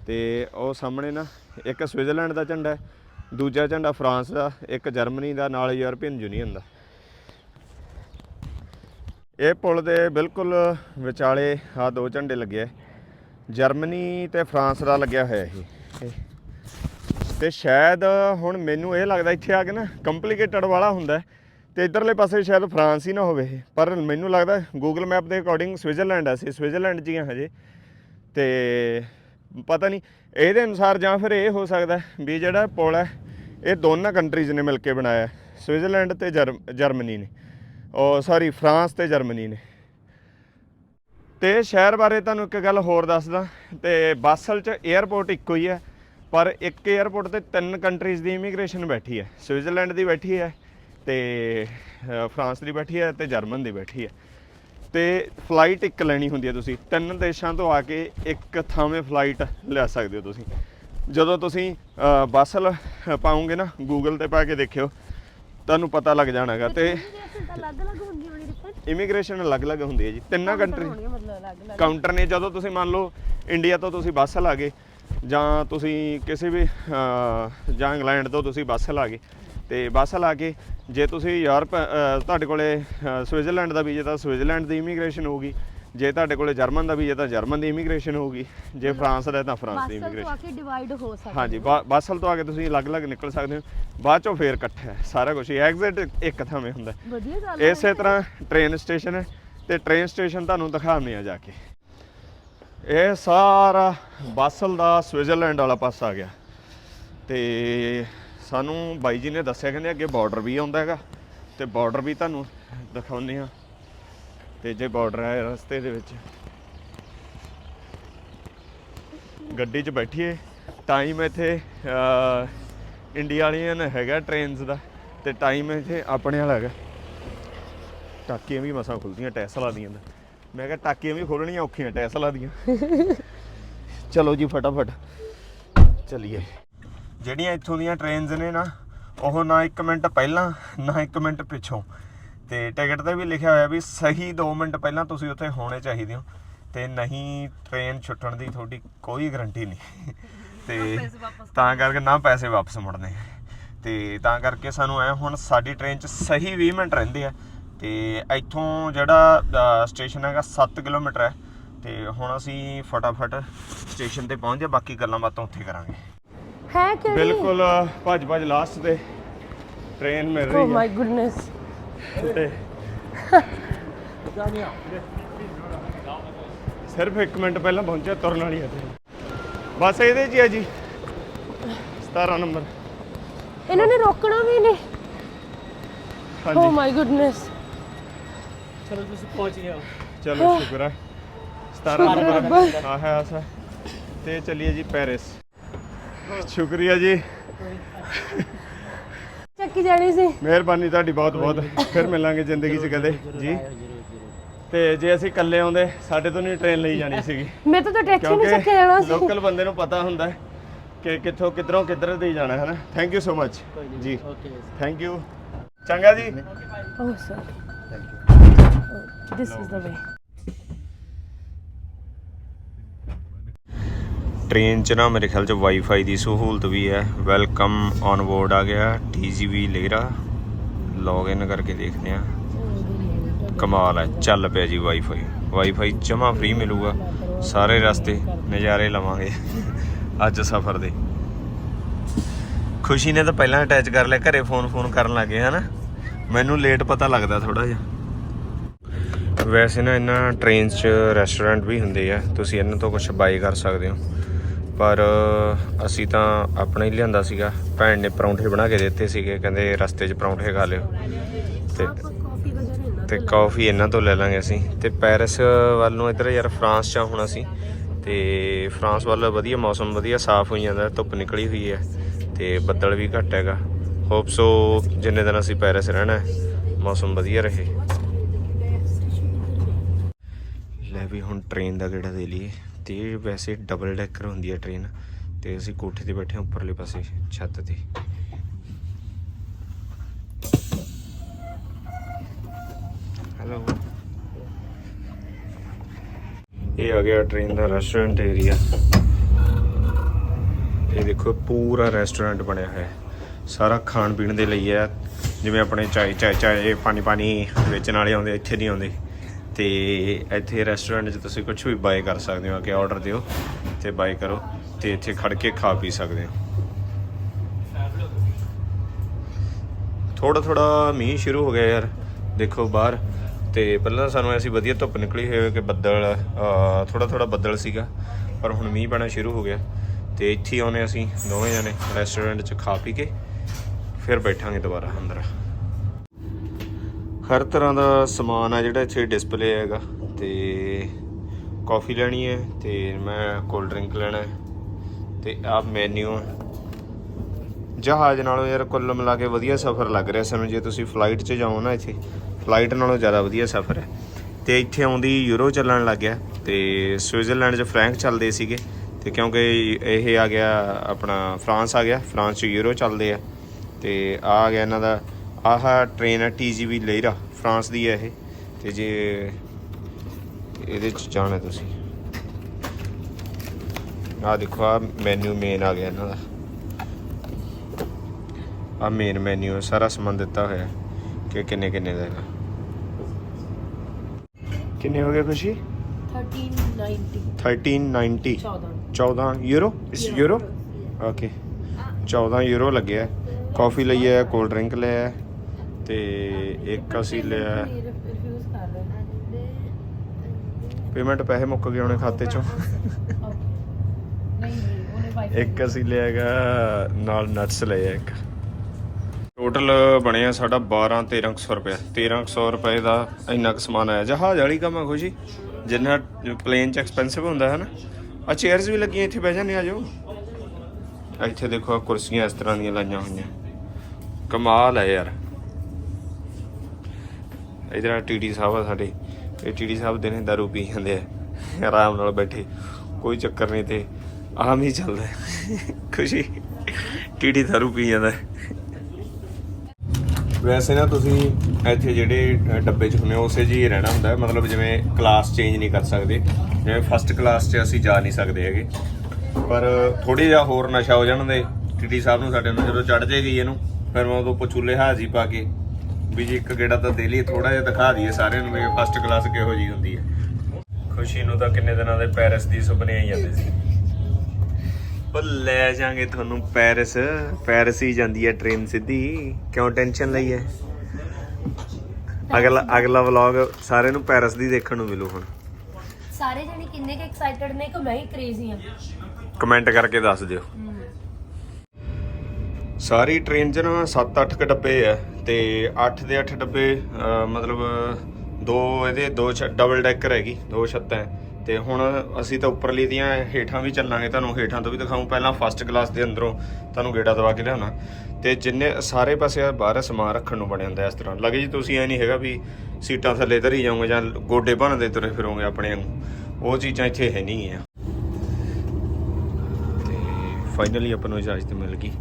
ਤੇ ਉਹ ਸਾਹਮਣੇ ਨਾ, ਇੱਕ ਸਵਿਟਜ਼ਰਲੈਂਡ ਦਾ ਝੰਡਾ ਹੈ, ਦੂਜਾ ਝੰਡਾ ਫਰਾਂਸ ਦਾ, ਇੱਕ ਜਰਮਨੀ ਦਾ, ਨਾਲ ਯੂਰਪੀਅਨ ਯੂਨੀਅਨ ਦਾ ਇਹ ਪੁਲ ਦੇ ਬਿਲਕੁਲ ਵਿਚਾਲੇ ਆ ਦੋ ਝੰਡੇ ਲੱਗੇ ਜਰਮਨੀ ਤੇ ਫਰਾਂਸ ਦਾ ਲੱਗਿਆ ਹੋਇਆ ਇਹ ਇਹ। ਤੇ ਸ਼ਾਇਦ ਹੁਣ ਮੈਨੂੰ ਇਹ ਲੱਗਦਾ ਇੱਥੇ ਆ ਕੇ ਨਾ ਕੰਪਲਿਕੇਟਡ ਵਾਲਾ ਹੁੰਦਾ ਹੈ, ਤੇ ਇਧਰਲੇ ਪਾਸੇ ਸ਼ਾਇਦ ਫਰਾਂਸ ਹੀ ਨਾ ਹੋਵੇ ਪਰ ਮੈਨੂੰ ਲੱਗਦਾ ਗੂਗਲ ਮੈਪ ਦੇ ਅਕੋਰਡਿੰਗ ਸਵਿਟਜ਼ਰਲੈਂਡ ਆ ਸੀ, ਸਵਿਟਜ਼ਰਲੈਂਡ 'ਚ ਹਜੇ ਤੇ ਪਤਾ ਨਹੀਂ ਇਹਦੇ ਅਨੁਸਾਰ ਜਾਂ ਫਿਰ ਇਹ ਹੋ ਸਕਦਾ ਵੀ ਜਿਹੜਾ ਪੁਲ ਹੈ ਇਹ ਦੋਨਾਂ ਕੰਟਰੀਜ਼ ਨੇ ਮਿਲ ਕੇ ਬਣਾਇਆ। ਹੈ, ਸਵਿਟਜ਼ਰਲੈਂਡ ਤੇ ਜਰਮ- ਜਰਮਨੀ ਨੇ। ਉਹ ਸੌਰੀ ਫਰਾਂਸ ਤੇ ਜਰਮਨੀ ਨੇ। ਤੇ ਸ਼ਹਿਰ ਬਾਰੇ ਤੁਹਾਨੂੰ ਇੱਕ ਗੱਲ ਹੋਰ ਦੱਸਦਾ ਤੇ ਬਾਸਲ ਚ 에ਅਰਪੋਰਟ ਇੱਕੋ ਹੀ ਹੈ ਪਰ ਇੱਕ 에ਅਰਪੋਰਟ ਤੇ ਤਿੰਨ ਕੰਟਰੀਜ਼ ਦੀ ਇਮੀਗ੍ਰੇਸ਼ਨ ਬੈਠੀ ਹੈ। ਸਵਿਟਜ਼ਰਲੈਂਡ ਦੀ ਬੈਠੀ ਹੈ ਤੇ ਫਰਾਂਸ ਦੀ ਬੈਠੀ ਹੈ ਤੇ ਜਰਮਨ ਦੀ ਬੈਠੀ ਹੈ। ਤੇ ਫਲਾਈਟ ਇੱਕ ਲੈਣੀ ਹੁੰਦੀ ਹੈ ਤੁਸੀਂ। ਤਿੰਨ ਦੇਸ਼ਾਂ ਤੋਂ ਆ ਕੇ ਇੱਕ ਥਾਵੇਂ ਫਲਾਈਟ ਲੈ ਸਕਦੇ ਹੋ ਤੁਸੀਂ। ਜਦੋਂ ਤੁਸੀਂ ਅ, ਬੱਸ ਲ- ਪਾਓਗੇ ਨਾ ਗੂਗਲ ਤੇ ਪਾ ਕੇ ਦੇਖਿਓ ਤੁਹਾਨੂੰ ਪਤਾ ਲੱਗ ਜਾਣਾਗਾ ਤੇ ਅਲੱਗ ਅਲੱਗ ਹੁੰਦੀ ਹੋਣੀ ਰਿਪਨ ਇਮੀਗ੍ਰੇਸ਼ਨ ਅਲੱਗ-ਅਲੱਗ ਹੁੰਦੀ ਹੈ ਜੀ। ਤਿੰਨਾਂ ਕੰਟਰੀ ਮਤਲਬ ਕਾਊਂਟਰ ਨੇ ਜਦੋਂ ਤੁਸੀਂ ਮੰਨ ਲਓ ਇੰਡੀਆ ਤੋਂ ਤੁਸੀਂ ਬੱਸ ਲਾ ਗਏ ਜਾਂ ਤੁਸੀਂ ਕਿਸੇ ਵੀ ਅਹ, ਜਾਂ ਇੰਗਲੈਂਡ ਤੋਂ ਤੁਸੀਂ ਬੱਸ ਲਾ ਗਏ ਤੇ ਬੱਸ ਲਾ ਕੇ ਜੇ ਤੁਸੀਂ ਯੂਰਪ ਤੁਹਾਡੇ ਕੋਲੇ ਸਵਿਟਜ਼ਰਲੈਂਡ ਦਾ ਵੀਜ਼ਾ ਤਾਂ ਸਵਿਟਜ਼ਰਲੈਂਡ ਦੀ ਇਮੀਗ੍ਰੇਸ਼ਨ ਹੋਊਗੀ। ਜੇ ਤੁਹਾਡੇ ਕੋਲੇ ਜਰਮਨ ਦਾ ਵੀਜ਼ਾ ਤਾਂ ਜਰਮਨ ਦੀ ਇਮੀਗ੍ਰੇਸ਼ਨ ਹੋਊਗੀ। ਜੇ ਫਰਾਂਸ ਦਾ ਤਾਂ ਫਰਾਂਸ ਦੀ ਬਾਸਲ ਤੋਂ ਆ ਇਮੀਗ੍ਰੇਸ਼ਨ। ਕੇ ਡਿਵਾਈਡ ਹੋ ਸਕਦਾ ਹਾਂਜੀ ਬਾਸਲ ਤੋਂ ਆ ਕੇ ਤੁਸੀਂ ਅਲੱਗ-ਅਲੱਗ ਨਿਕਲ ਸਕਦੇ ਹੋ। ਬਾਅਦ ਚੋਂ ਫੇਰ ਇਕੱਠਾ ਸਾਰਾ ਕੁਝ ਐਗਜ਼ਿਟ ਇੱਕ ਥਾਵੇਂ ਹੁੰਦਾ ਹੈ। ਵਧੀਆ ਗੱਲ ਹੈ। ਇਸੇ ਤਰ੍ਹਾਂ ਟ੍ਰੇਨ ਸਟੇਸ਼ਨ ਹੈ ਤੇ ਟ੍ਰੇਨ ਸਟੇਸ਼ਨ ਤੁਹਾਨੂੰ ਦਿਖਾਉਂਦੇ ਆ ਜਾ ਕੇ। ਇਹ ਸਾਰਾ ਬਾਸਲ ਦਾ ਸਵਿਟਜ਼ਰਲੈਂਡ ਵਾਲਾ ਪਾਸਾ ਆ ਗਿਆ। ਤੇ ਸਾਨੂੰ ਬਾਈ ਜੀ ਨੇ ਦੱਸਿਆ, ਕਹਿੰਦੇ ਅੱਗੇ ਬਾਰਡਰ ਵੀ ਆਉਂਦਾ ਹੈਗਾ ਤੇ ਬਾਰਡਰ ਵੀ ਤੁਹਾਨੂੰ ਦਿਖਾਉਂਦੇ ਆ ਤੇ ਜੇ ਬਾਰਡਰ ਹੈ ਰਸਤੇ ਦੇ ਵਿੱਚ। ਗੱਡੀ 'ਚ ਬੈਠੀਏ ਟਾਈਮ ਇੱਥੇ ਇੰਡੀਆ ਵਾਲੀਆਂ ਹੈਗਾ ਟ੍ਰੇਨਸ ਦਾ ਤੇ ਟਾਈਮ ਇੱਥੇ ਆਪਣੇ ਵਾਲਾ ਹੈਗਾ। ਟਾਕੀਆਂ ਵੀ ਮਸਾਂ ਖੁੱਲਦੀਆਂ, ਟੈਸਲਾ ਦੀਆਂ ਦਾ ਮੈਂ ਕਿਹਾ ਟਾਕੀਆਂ ਵੀ ਖੋਲਣੀਆਂ ਔਖੀਆਂ, ਟੈਸਲਾ ਦੀਆਂ। ਚਲੋ ਜੀ, ਫਟਾਫਟ। ਚਲਿਏ। ਜਿਹੜੀਆਂ ਇੱਥੋਂ ਦੀਆਂ ਟ੍ਰੇਨਸ ਨੇ ਨਾ ਉਹ ਨਾ 1 ਮਿੰਟ ਪਹਿਲਾਂ ਨਾ 1 ਮਿੰਟ ਪਿੱਛੋਂ। ਤੇ ਟਿਕਟ ਤੇ ਵੀ ਲਿਖਿਆ ਹੋਇਆ ਵੀ ਸਹੀ 2 ਮਿੰਟ ਪਹਿਲਾਂ ਤੁਸੀਂ ਉੱਥੇ ਹੋਣੇ ਚਾਹੀਦੇ ਹੋ। ਤੇ ਨਹੀਂ ਟ੍ਰੇਨ ਛੁੱਟਣ ਦੀ ਤੁਹਾਡੀ ਕੋਈ ਗਾਰੰਟੀ ਨਹੀਂ। ਤੇ ਤਾਂ ਕਰਕੇ ਨਾ ਪੈਸੇ ਵਾਪਸ ਮੁੜਨੇ। ਤੇ ਤਾਂ ਕਰਕੇ ਸਾਨੂੰ ਐ ਹੁਣ ਸਾਡੀ ਟ੍ਰੇਨ 'ਚ ਸਹੀ 20 ਮਿੰਟ ਰਹਿੰਦੇ ਆ। ਤੇ ਇੱਥੋਂ ਜਿਹੜਾ ਸਟੇਸ਼ਨ ਹੈਗਾ 7 ਕਿਲੋਮੀਟਰ ਹੈ। ਤੇ ਹੁਣ ਅਸੀਂ ਫਟਾਫਟ ਸਟੇਸ਼ਨ ਤੇ ਪਹੁੰਚ ਜਾ ਬਾਕੀ ਗੱਲਾਂ ਬਾਤਾਂ ਉੱਥੇ ਕਰਾਂਗੇ। ਹੈ ਕਿਹੜੀ ਬਿਲਕੁਲ ਭੱਜ ਭੱਜ ਲਾਸਟ ਤੇ ਟ੍ਰੇਨ ਮਿਲ ਓ ਰਹੀ ਹੈ। ਮਾਈ ਗੁੱਡਨੈਸ ਤੇ ਸਿਰਫ 1 ਮਿੰਟ ਪਹਿਲਾਂ ਪਹੁੰਚਿਆ ਤੁਰਨ ਵਾਲੀ ਹੈ। ਬਸ ਇਹਦੇ 'ਚ ਹੀ ਹੈ ਜੀ। 17 ਨੰਬਰ। ਇਹਨਾਂ ਨੇ ਰੋਕਣਾ ਵੀ ਨਹੀਂ। ਓ ਹਾਂਜੀ ਮਾਈ ਗੁੱਡਨੈਸ ਚਲੋ ਸ਼ੁਕਰ ਹੈ। 17 ਨੰਬਰ। ਆ ਹੈ ਆਸਾ ਤੇ ਚਲਿਏ ਜੀ ਪੈਰਿਸ। ਸ਼ੁਕਰੀਆ ਜੀ। ਚੱਕੀ ਜਾਣੀ ਸੀ। ਮਿਹਰਬਾਨੀ ਤੁਹਾਡੀ ਬਹੁਤ ਬਹੁਤ। ਫਿਰ ਮਿਲਾਂਗੇ ਜ਼ਿੰਦਗੀ 'ਚ ਕਦੇ। ਜੀ। ਤੇ ਜੇ ਅਸੀਂ ਇਕੱਲੇ ਆਉਂਦੇ ਸਾਡੇ ਤੋਂ ਨਹੀਂ ਟ੍ਰੇਨ ਲਈ ਜਾਣੀ ਸੀਗੀ। ਮੈਂ ਤਾਂ ਤਾਂ ਟੈਕਸੀ ਨਹੀਂ ਚੱਕਿਆ ਜਾਣਾ ਸੀ। ਲੋਕਲ ਬੰਦੇ ਨੂੰ ਪਤਾ ਹੁੰਦਾ ਹੈ ਕਿ ਕਿੱਥੋਂ ਕਿੱਧਰੋਂ ਕਿੱਧਰ ਦੀ ਜਾਣਾ ਹੈ ਨਾ ਥੈਂਕ ਯੂ ਸੋ ਮਚ ਜੀ। ਥੈਂਕ ਯੂ ਚੰਗਾ ਜੀ। ਓ sir this is the way train 'ਚ ਨਾ ਮੇਰੇ ਖਿਆਲ 'ਚ ਵਾਈਫਾਈ ਦੀ ਸਹੂਲਤ ਵੀ ਹੈ। ਵੈਲਕਮ ਔਨ ਬੋਰਡ ਆ ਗਿਆ। TGV ਲੇਰਾ। ਲੌਗਇਨ ਕਰਕੇ ਦੇਖਦੇ ਆ ਕਮਾਲ ਹੈ। ਚੱਲ ਪਿਆ ਜੀ ਵਾਈਫਾਈ ਵਾਈਫਾਈ ਜਮਾ ਫ੍ਰੀ ਮਿਲੂਗਾ। ਸਾਰੇ ਰਸਤੇ ਨਜ਼ਾਰੇ ਲਵਾਂਗੇ। ਅੱਜ ਸਫ਼ਰ ਦੇ। ਖੁਸ਼ੀ ਨੇ ਤਾਂ ਪਹਿਲਾਂ ਅਟੈਚ ਕਰ ਲਿਆ। ਘਰੇ ਫੋਨ ਫੋਨ ਕਰਨ ਲੱਗੇ ਹਨਾ? ਮੈਨੂੰ ਲੇਟ ਪਤਾ ਲੱਗਦਾ ਥੋੜਾ ਜਿਹਾ। ਵੈਸੇ ਨਾ ਇਹਨਾਂ ਟ੍ਰੇਨਸ 'ਚ ਰੈਸਟੋਰੈਂਟ ਵੀ ਹੁੰਦੇ ਆ। ਤੁਸੀਂ ਇਹਨਾਂ ਤੋਂ ਕੁਝ ਬਾਈ ਕਰ ਸਕਦੇ ਹੋ। ਪਰ ਅਸੀਂ ਤਾਂ ਆਪਣਾ ਹੀ ਲਿਆਂਦਾ ਸੀਗਾ। ਭੈਣ ਨੇ ਪਰੌਂਠੇ ਬਣਾ ਕੇ ਦਿੱਤੇ ਸੀਗੇ ਕਹਿੰਦੇ ਰਸਤੇ 'ਚ ਪਰੌਂਠੇ ਖਾ ਲਿਓ। ਤੇ ਤੇ ਕਾਫੀ ਇਹਨਾਂ ਤੋਂ ਲੈ ਲਾਂਗੇ ਅਸੀਂ। ਤੇ ਪੈਰਿਸ ਵੱਲ ਨੂੰ ਇੱਧਰ ਯਾਰ ਫਰਾਂਸ ਚ ਹੁਣ ਅਸੀਂ। ਤੇ ਫਰਾਂਸ ਵੱਲ ਵਧੀਆ ਮੌਸਮ ਵਧੀਆ ਸਾਫ਼ ਹੋਈ ਜਾਂਦਾ ਧੁੱਪ ਨਿਕਲੀ ਹੋਈ ਹੈ। ਤੇ ਬੱਦਲ ਵੀ ਘੱਟ ਹੈਗਾ। ਹੋਪ ਸੋ ਜਿੰਨੇ ਦਿਨ ਅਸੀਂ ਪੈਰਿਸ ਰਹਿਣਾ ਹੈ, ਮੌਸਮ ਵਧੀਆ ਰਹੇ। ਲੈ ਵੀ ਹੁਣ ਟ੍ਰੇਨ ਦਾ ਗੇੜਾ ਦੇ ਲਈਏ। ਤੇ ਵੈਸੇ ਡਬਲ ਡੈਕਰ ਹੁੰਦੀ ਹੈ ਟ੍ਰੇਨ ਤੇ ਅਸੀਂ ਕੋਠੇ ਤੇ ਬੈਠੇ ਹਾਂ ਉੱਪਰਲੇ ਪਾਸੇ, ਛੱਤ ਤੇ। ਹੈਲੋ ਇਹ ਆ ਗਿਆ ਟ੍ਰੇਨ ਦਾ ਰੈਸਟੋਰੈਂਟ ਏਰੀਆ ਇਹ ਦੇਖੋ, ਪੂਰਾ ਰੈਸਟੋਰੈਂਟ ਬਣਿਆ ਹੋਇਆ। ਹੈ ਸਾਰਾ ਖਾਣ ਪੀਣ ਦੇ ਲਈ ਹੈ ਜਿਵੇਂ ਆਪਣੇ ਚਾਏ ਚਾਏ ਚਾਏ ਪਾਣੀ ਪਾਣੀ ਵੇਚਣ ਵਾਲੇ ਆਉਂਦੇ, ਇੱਥੇ ਨਹੀਂ ਆਉਂਦੇ। ਤੇ ਇੱਥੇ ਰੈਸਟੋਰੈਂਟ 'ਚ ਤੁਸੀਂ ਕੁਝ ਵੀ ਬਾਏ ਕਰ ਸਕਦੇ ਹੋ, ਕਿ ਆਰਡਰ ਦਿਓ ਤੇ ਬਾਏ ਕਰੋ ਤੇ ਇੱਥੇ ਖੜ ਕੇ ਖਾ ਪੀ ਸਕਦੇ ਹੋ। ਥੋੜਾ ਥੋੜਾ ਮੀਂਹ ਸ਼ੁਰੂ ਹੋ ਗਿਆ ਯਾਰ, ਦੇਖੋ ਬਾਹਰ ਤੇ ਪਹਿਲਾਂ ਸਾਨੂੰ ਐਸੀ ਵਧੀਆ ਧੁੱਪ ਨਿਕਲੀ ਹੋਈ ਕਿ ਬੱਦਲ ਥੋੜਾ ਥੋੜਾ ਬੱਦਲ ਸੀਗਾ, ਪਰ ਹੁਣ ਮੀਂਹ ਪੈਣਾ ਸ਼ੁਰੂ ਹੋ ਗਿਆ ਤੇ ਇੱਥੇ ਹੀ ਆਉਨੇ ਅਸੀਂ ਦੋਵੇਂ ਜਣੇ ਰੈਸਟੋਰੈਂਟ 'ਚ ਖਾ ਪੀ ਕੇ, ਫਿਰ ਬੈਠਾਂਗੇ ਦੁਬਾਰਾ ਅੰਦਰ। ਹਰ ਤਰ੍ਹਾਂ ਦਾ ਸਮਾਨ ਆ ਜਿਹੜਾ ਇੱਥੇ ਡਿਸਪਲੇ ਹੈਗਾ ਤੇ ਕਾਫੀ ਲੈਣੀ ਹੈ ਤੇ ਮੈਂ ਕੋਲਡ ਡਰਿੰਕ ਲੈਣਾ ਹੈ ਤੇ ਆਹ ਮੈਨੂ ਹੈ। ਜਹਾਜ਼ ਨਾਲੋਂ ਯਾਰ ਕੁੱਲ ਮਿਲਾ ਕੇ ਵਧੀਆ ਸਫ਼ਰ ਲੱਗ ਰਿਹਾ ਸਾਨੂੰ, ਜੇ ਤੁਸੀਂ ਫਲਾਈਟ 'ਚ ਜਾਓ ਨਾ ਇੱਥੇ ਫਲਾਈਟ ਨਾਲੋਂ ਜ਼ਿਆਦਾ ਵਧੀਆ ਸਫ਼ਰ ਹੈ। ਤੇ ਇੱਥੇ ਆਉਂਦੀ ਯੂਰੋ ਚੱਲਣ ਲੱਗ ਗਿਆ ਤੇ ਸਵਿਟਜ਼ਰਲੈਂਡ 'ਚ ਫਰੈਂਕ ਚੱਲਦੇ ਸੀਗੇ ਤੇ ਕਿਉਂਕਿ ਇਹ ਆ ਗਿਆ ਆਪਣਾ, ਫਰਾਂਸ ਆ ਗਿਆ, ਫਰਾਂਸ 'ਚ ਯੂਰੋ ਚੱਲਦੇ ਆ ਤੇ ਆ ਆ ਗਿਆ ਇਹਨਾਂ ਦਾ ਆਹ ਟ੍ਰੇਨ ਹੈ ਟੀਜੀਵੀ ਲੇਰਾ ਫਰਾਂਸ ਦੀ ਹੈ ਇਹ। ਤੇ ਜੇ ਇਹਦੇ 'ਚ ਜਾਣਾ ਤੁਸੀਂ। ਆ ਦੇਖੋ ਆ ਮੈਨੂ ਮੇਨ ਆ ਗਿਆ ਇਹਨਾਂ ਦਾ। ਆ ਮੇਨ ਮੈਨੂ ਸਾਰਾ ਸਮਾਨ ਦਿੱਤਾ ਹੋਇਆ ਕਿ ਕਿੰਨੇ ਕਿੰਨੇ ਦਾ ਹੈਗਾ ਕਿੰਨੇ ਹੋ ਗਏ ਖੁਸ਼ੀ? 1390 1390 14 14 ਯੂਰੋ ਇਸ ਯੂਰੋ ਓਕੇ 14 ਯੂਰੋ ਲੱਗਿਆ। ਕਾਫੀ ਲਈ ਹੈ ਕੋਲਡ ਡਰਿੰਕ ਲਿਆ। ਤੇ ਇੱਕ ਅਸੀਂ ਲਿਆ ਰਿਫਿਊਜ਼ ਕਰ ਰਹੇ ਪੇਮੈਂਟ ਪੈਸੇ ਮੁੱਕ ਗਏ ਉਹਨੇ ਖਾਤੇ ਚੋਂ। ਇੱਕ ਅਸੀਂ ਲਿਆ ਹੈਗਾ ਨਾਲ ਨਟਸ ਲਏ ਇੱਕ। ਟੋਟਲ ਬਣਿਆ ਸਾਡਾ 12 1300 ਰੁਪਏ 1300 ਰੁਪਏ ਦਾ ਇੰਨਾ ਕੁ ਸਮਾਨ ਆਇਆ। ਜਹਾਜ਼ ਵਾਲੀ ਕੰਮ ਆ ਖੁਸ਼ੀ ਜਿੰਨਾ ਪਲੇਨ ਚ ਐਕਸਪੈਂਸਿਵ ਹੁੰਦਾ ਹੈ ਨਾ। ਆ ਚੇਅਰਸ ਵੀ ਲੱਗੀਆਂ, ਇੱਥੇ ਬਹਿ ਜਾਂਦੇ ਆ ਜਾਓ ਇੱਥੇ ਦੇਖੋ, ਆਹ ਕੁਰਸੀਆਂ ਇਸ ਤਰ੍ਹਾਂ ਦੀਆਂ ਲਾਈਆਂ ਹੋਈਆਂ। ਕਮਾਲ ਹੈ ਯਾਰ। ਇਧਰ ਟੀਟੀ ਸਾਹਿਬ ਆ ਸਾਡੇ। ਇਹ ਟੀਟੀ ਸਾਹਿਬ ਦਿਨੇ ਦਾਰੂ ਪੀ ਜਾਂਦੇ ਆ। ਆਰਾਮ ਨਾਲ ਬੈਠੇ। ਕੋਈ ਚੱਕਰ ਨਹੀਂ ਤੇ ਆਮ ਹੀ ਚੱਲਦਾ। ਹੈ। ਖੁਸ਼ੀ ਟੀਟੀ ਦਾਰੂ ਪੀ ਜਾਂਦਾ। ਵੈਸੇ ਨਾ ਤੁਸੀਂ ਇੱਥੇ ਜਿਹੜੇ ਡੱਬੇ 'ਚ ਹੁੰਦੇ ਹੋ, ਉਸੇ 'ਚ ਹੀ ਰਹਿਣਾ ਹੁੰਦਾ। ਮਤਲਬ ਜਿਵੇਂ ਕਲਾਸ ਚੇਂਜ ਨਹੀਂ ਕਰ ਸਕਦੇ। ਜਿਵੇਂ ਫਸਟ ਕਲਾਸ 'ਚ ਅਸੀਂ ਜਾ ਨਹੀਂ ਸਕਦੇ ਹੈਗੇ। ਪਰ ਥੋੜੀ ਜਿਹਾ ਹੋਰ ਨਸ਼ਾ ਹੋ ਜਾਣ ਦੇ ਟੀਟੀ ਸਾਹਿਬ ਨੂੰ ਸਾਡੇ ਨੂੰ ਜਦੋਂ ਚੜ ਜਾਏਗੀ ਇਹਨੂੰ, ਫਿਰ ਮੈਂ ਉਦੋਂ ਪਚੂਲੇ ਹਾਜ਼ੀ ਪਾ ਕੇ ਵੀ ਜੀ ਇੱਕ ਗੇੜਾ ਤਾਂ ਦੇ ਲਈ ਥੋੜਾ ਜਿਹਾ ਦਿਖਾ ਦਈਏ ਸਾਰਿਆਂ ਨੂੰ ਵੀ ਫਸਟ ਕਲਾਸ ਕਿਹੋ ਜੀ ਹੁੰਦੀ ਹੈ। ਖੁਸ਼ੀ ਨੂੰ ਤਾਂ ਕਿੰਨੇ ਦਿਨਾਂ ਦੇ ਪੈਰਿਸ ਦੀ ਸੁਪਨੇ ਆਈ ਜਾਂਦੇ ਸੀ। ਉਹ ਲੈ ਜਾਾਂਗੇ ਤੁਹਾਨੂੰ ਪੈਰਿਸ ਪੈਰਿਸ ਹੀ ਜਾਂਦੀ ਹੈ ਟ੍ਰੇਨ ਸਿੱਧੀ। ਕਿਉਂ ਟੈਨਸ਼ਨ ਲਈ ਹੈ? ਅਗਲਾ ਅਗਲਾ ਵਲੌਗ ਸਾਰਿਆਂ ਨੂੰ ਪੈਰਿਸ ਦੀ ਦੇਖਣ ਨੂੰ ਮਿਲੂ ਹੁਣ। ਸਾਰੇ ਜਣੇ ਕਿੰਨੇ ਕੁ ਐਕਸਾਈਟਡ ਨੇ ਕਿ ਮੈਂ ਹੀ ਕ੍ਰੇਜ਼ੀ ਆ ਕਮੈਂਟ ਕਰਕੇ ਦੱਸ ਦਿਓ। ਸਾਰੀ ਟ੍ਰੇਨ 'ਚ ਨਾ 7-8 ਕ ਡੱਬੇ ਆ। ਤੇ 8 ਦੇ 8 ਡੱਬੇ ਮਤਲਬ ਦੋ ਇਹਦੇ, ਦੋ ਡਬਲ ਡੈਕਰ ਹੈਗੀ, ਦੋ ਛੱਤਾਂ ਹੈ। ਤੇ ਹੁਣ ਅਸੀਂ ਤਾਂ ਉੱਪਰਲੀ ਦੀਆਂ ਹੇਠਾਂ ਵੀ ਚੱਲਾਂਗੇ, ਤੁਹਾਨੂੰ ਹੇਠਾਂ ਤੋਂ ਵੀ ਦਿਖਾਉਂ ਪਹਿਲਾਂ ਫਸਟ ਕਲਾਸ ਦੇ ਅੰਦਰੋਂ ਤੁਹਾਨੂੰ ਗੇੜਾ ਦਵਾ ਕੇ ਲਿਆਉਣਾ। ਤੇ ਜਿੰਨੇ ਸਾਰੇ ਪਾਸੇ ਬਾਹਰ ਸਮਾਨ ਰੱਖਣ ਨੂੰ ਬਣਿਆ ਹੁੰਦਾ ਇਸ ਤਰ੍ਹਾਂ। ਲੱਗੇ ਜੀ ਤੁਸੀਂ ਐ ਨਹੀਂ ਹੈਗਾ ਵੀ ਸੀਟਾਂ ਥੱਲੇ ਧਰੀ ਜਾਓਗੇ ਜਾਂ ਗੋਡੇ ਭੰਨਦੇ ਤੁਰੇ ਫਿਰੋਗੇ ਆਪਣੇ ਵਾਂਗੂ। ਉਹ ਚੀਜ਼ਾਂ ਇੱਥੇ ਹੈ ਨਹੀਂ ਆ ਤੇ ਫਾਈਨਲੀ ਆਪਾਂ ਨੂੰ ਇਜਾਜ਼ਤ ਮਿਲ ਗਈ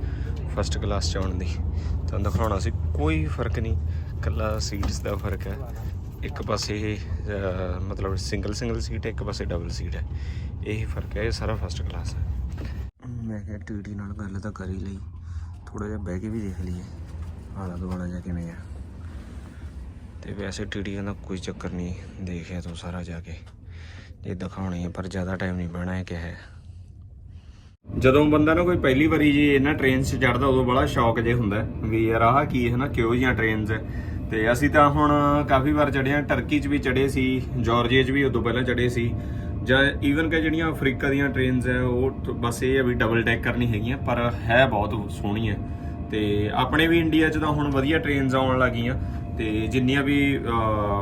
ਫਸਟ ਕਲਾਸ ਚ ਆਉਣ ਦੀ। ਤੁਹਾਨੂੰ ਦਿਖਾਉਣਾ ਸੀ ਕੋਈ ਫ਼ਰਕ ਨਹੀਂ ਕੱਲਾ ਸੀਟਸ ਦਾ ਫ਼ਰਕ ਹੈ। ਇੱਕ ਪਾਸੇ ਅਹ, ਮਤਲਬ ਸਿੰਗਲ ਸਿੰਗਲ ਸੀਟ ਹੈ ਇੱਕ ਪਾਸੇ ਡਬਲ ਸੀਟ ਹੈ। ਇਹੀ ਫ਼ਰਕ ਹੈ ਇਹ ਸਾਰਾ ਫਸਟ ਕਲਾਸ ਹੈ। ਮੈਂ ਕਿਹਾ ਟੀਟੀ ਨਾਲ ਗੱਲ ਤਾਂ ਕਰ ਹੀ ਲਈ। ਥੋੜਾ ਜਿਹਾ ਬਹਿ ਕੇ ਵੀ ਦੇਖ ਲਈਏ ਆਲਾ ਦੁਆਲਾ ਜਾ ਕਿਵੇਂ ਆ। ਤੇ ਵੈਸੇ ਟੀਟੀ ਕਹਿੰਦਾ ਕੋਈ ਚੱਕਰ ਨਹੀਂ ਦੇਖਿਆ ਤੂੰ ਸਾਰਾ ਜਾ ਕੇ। ਇਹ ਦਿਖਾਉਣੀ ਹੈ ਪਰ ਜ਼ਿਆਦਾ ਟਾਈਮ ਨਹੀਂ ਬਹਿਣਾ ਹੈ ਕਿ ਹੈ? ਜਦੋਂ ਬੰਦਾ ਨਾ ਕੋਈ ਪਹਿਲੀ ਵਾਰੀ ਜੀ ਇਹਨਾਂ ਟ੍ਰੇਨ 'ਚ ਚੜਦਾ ਉਦੋਂ ਬੜਾ ਸ਼ੌਕ ਜੇ ਹੁੰਦਾ ਵੀ ਯਾਰ ਆਹ ਕੀ ਹੈ ਨਾ, ਕਿਹੋ ਜਿਹੀਆਂ ਟ੍ਰੇਨਸ ਹੈ। ਤੇ ਅਸੀਂ ਤਾਂ ਹੁਣ ਕਾਫੀ ਵਾਰ ਚੜੇ ਆ ਟਰਕੀ 'ਚ ਵੀ ਚੜੇ ਸੀ ਜਾਰਜੀਆ 'ਚ ਵੀ ਉਦੋਂ ਪਹਿਲਾਂ ਚੜੇ ਸੀ। ਜਾਂ ਈਵਨ ਕਿ ਜਿਹੜੀਆਂ ਅਫਰੀਕਾ ਦੀਆਂ ਟ੍ਰੇਨਸ ਹੈ, ਉਹ ਬਸ ਇਹ ਹੈ ਵੀ ਡਬਲ ਡੈਕਰ ਨਹੀਂ ਹੈਗੀਆਂ, ਪਰ ਹੈ ਬਹੁਤ ਸੋਹਣੀ ਸੋਹਣੀਆਂ ਤੇ ਆਪਣੇ ਵੀ ਇੰਡੀਆ 'ਚ ਤਾਂ ਹੁਣ ਵਧੀਆ ਟ੍ਰੇਨਸ ਆਉਣ ਲੱਗੀਆਂ, ਤੇ ਜਿੰਨੀਆਂ ਵੀ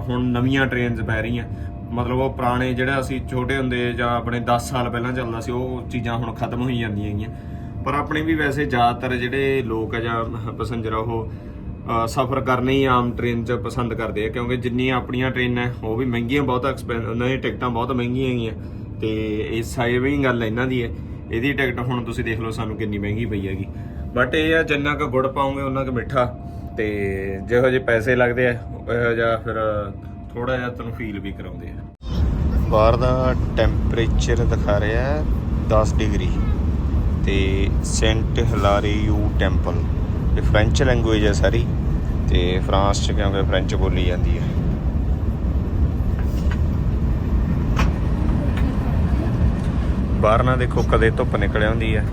ਹੁਣ ਨਵੀਆਂ ਟ੍ਰੇਨਸ ਪੈ ਰਹੀਆਂ ਮਤਲਬ ਉਹ ਪੁਰਾਣੇ ਜਿਹੜਾ ਅਸੀਂ ਛੋਟੇ ਹੁੰਦੇ ਜਾਂ ਆਪਣੇ 10 ਸਾਲ ਪਹਿਲਾਂ ਚੱਲਦਾ ਸੀ ਉਹ ਚੀਜ਼ਾਂ ਹੁਣ ਖਤਮ ਹੋਈ ਜਾਂਦੀਆਂ ਹੈਗੀਆਂ। ਪਰ ਆਪਣੇ ਵੀ ਵੈਸੇ ਜ਼ਿਆਦਾਤਰ ਜਿਹੜੇ ਲੋਕ ਆ ਜਾਂ ਪੈਸੰਜਰ ਆ ਉਹ ਸਫ਼ਰ ਕਰਨੇ ਹੀ ਆਮ ਟ੍ਰੇਨ 'ਚ ਪਸੰਦ ਕਰਦੇ ਆ ਕਿਉਂਕਿ ਜਿੰਨੀਆਂ ਆਪਣੀਆਂ ਟ੍ਰੇਨਾਂ ਹੈ, ਉਹ ਵੀ ਮਹਿੰਗੀਆਂ ਬਹੁਤ ਐਕਸਪੈਂਸ ਉਹਨਾਂ ਦੀਆਂ ਟਿਕਟਾਂ ਬਹੁਤ ਮਹਿੰਗੀਆਂ ਹੈਗੀਆਂ। ਤੇ ਇਹ ਸਾਈਵਿੰਗ ਗੱਲ ਇਹਨਾਂ ਦੀ ਹੈ ਇਹਦੀ ਟਿਕਟ ਹੁਣ ਤੁਸੀਂ ਦੇਖ ਲਓ ਸਾਨੂੰ ਕਿੰਨੀ ਮਹਿੰਗੀ ਪਈ ਹੈਗੀ। ਬਟ ਇਹ ਆ ਜਿੰਨਾ ਕੁ ਗੁੜ ਪਾਉਂਗੇ ਉਹਨਾਂ ਕੁ ਮਿੱਠਾ ਤੇ ਜਿਹੋ ਜਿਹੇ ਪੈਸੇ ਲੱਗਦੇ ਆ ਇਹੋ ਜਿਹਾ ਫਿਰ ਥੋੜਾ ਜਿਹਾ ਤੁਹਾਨੂੰ ਫੀਲ ਵੀ ਕਰਾਉਂਦੇ ਆ। ਬਾਹਰ ਦਾ ਟੈਂਪਰੇਚਰ ਦਿਖਾ ਰਿਹਾ ਹੈ 10 ਡਿਗਰੀ ਤੇ ਸੈਂਟ ਹਿਲਾਰੀਯੂ ਟੈਂਪਲ। ਇਹ ਫ੍ਰੈਂਚ ਲੈਂਗੁਏਜ ਹੈ ਸਾਰੀ ਤੇ ਫਰਾਂਸ ਚ ਕਿਉਂਕਿ ਫ੍ਰੈਂਚ ਬੋਲੀ ਜਾਂਦੀ ਹੈ। ਬਾਹਰ ਨਾ ਦੇਖੋ ਕਦੇ ਧੁੱਪ ਨਿਕਲ ਆਉਂਦੀ ਹੈ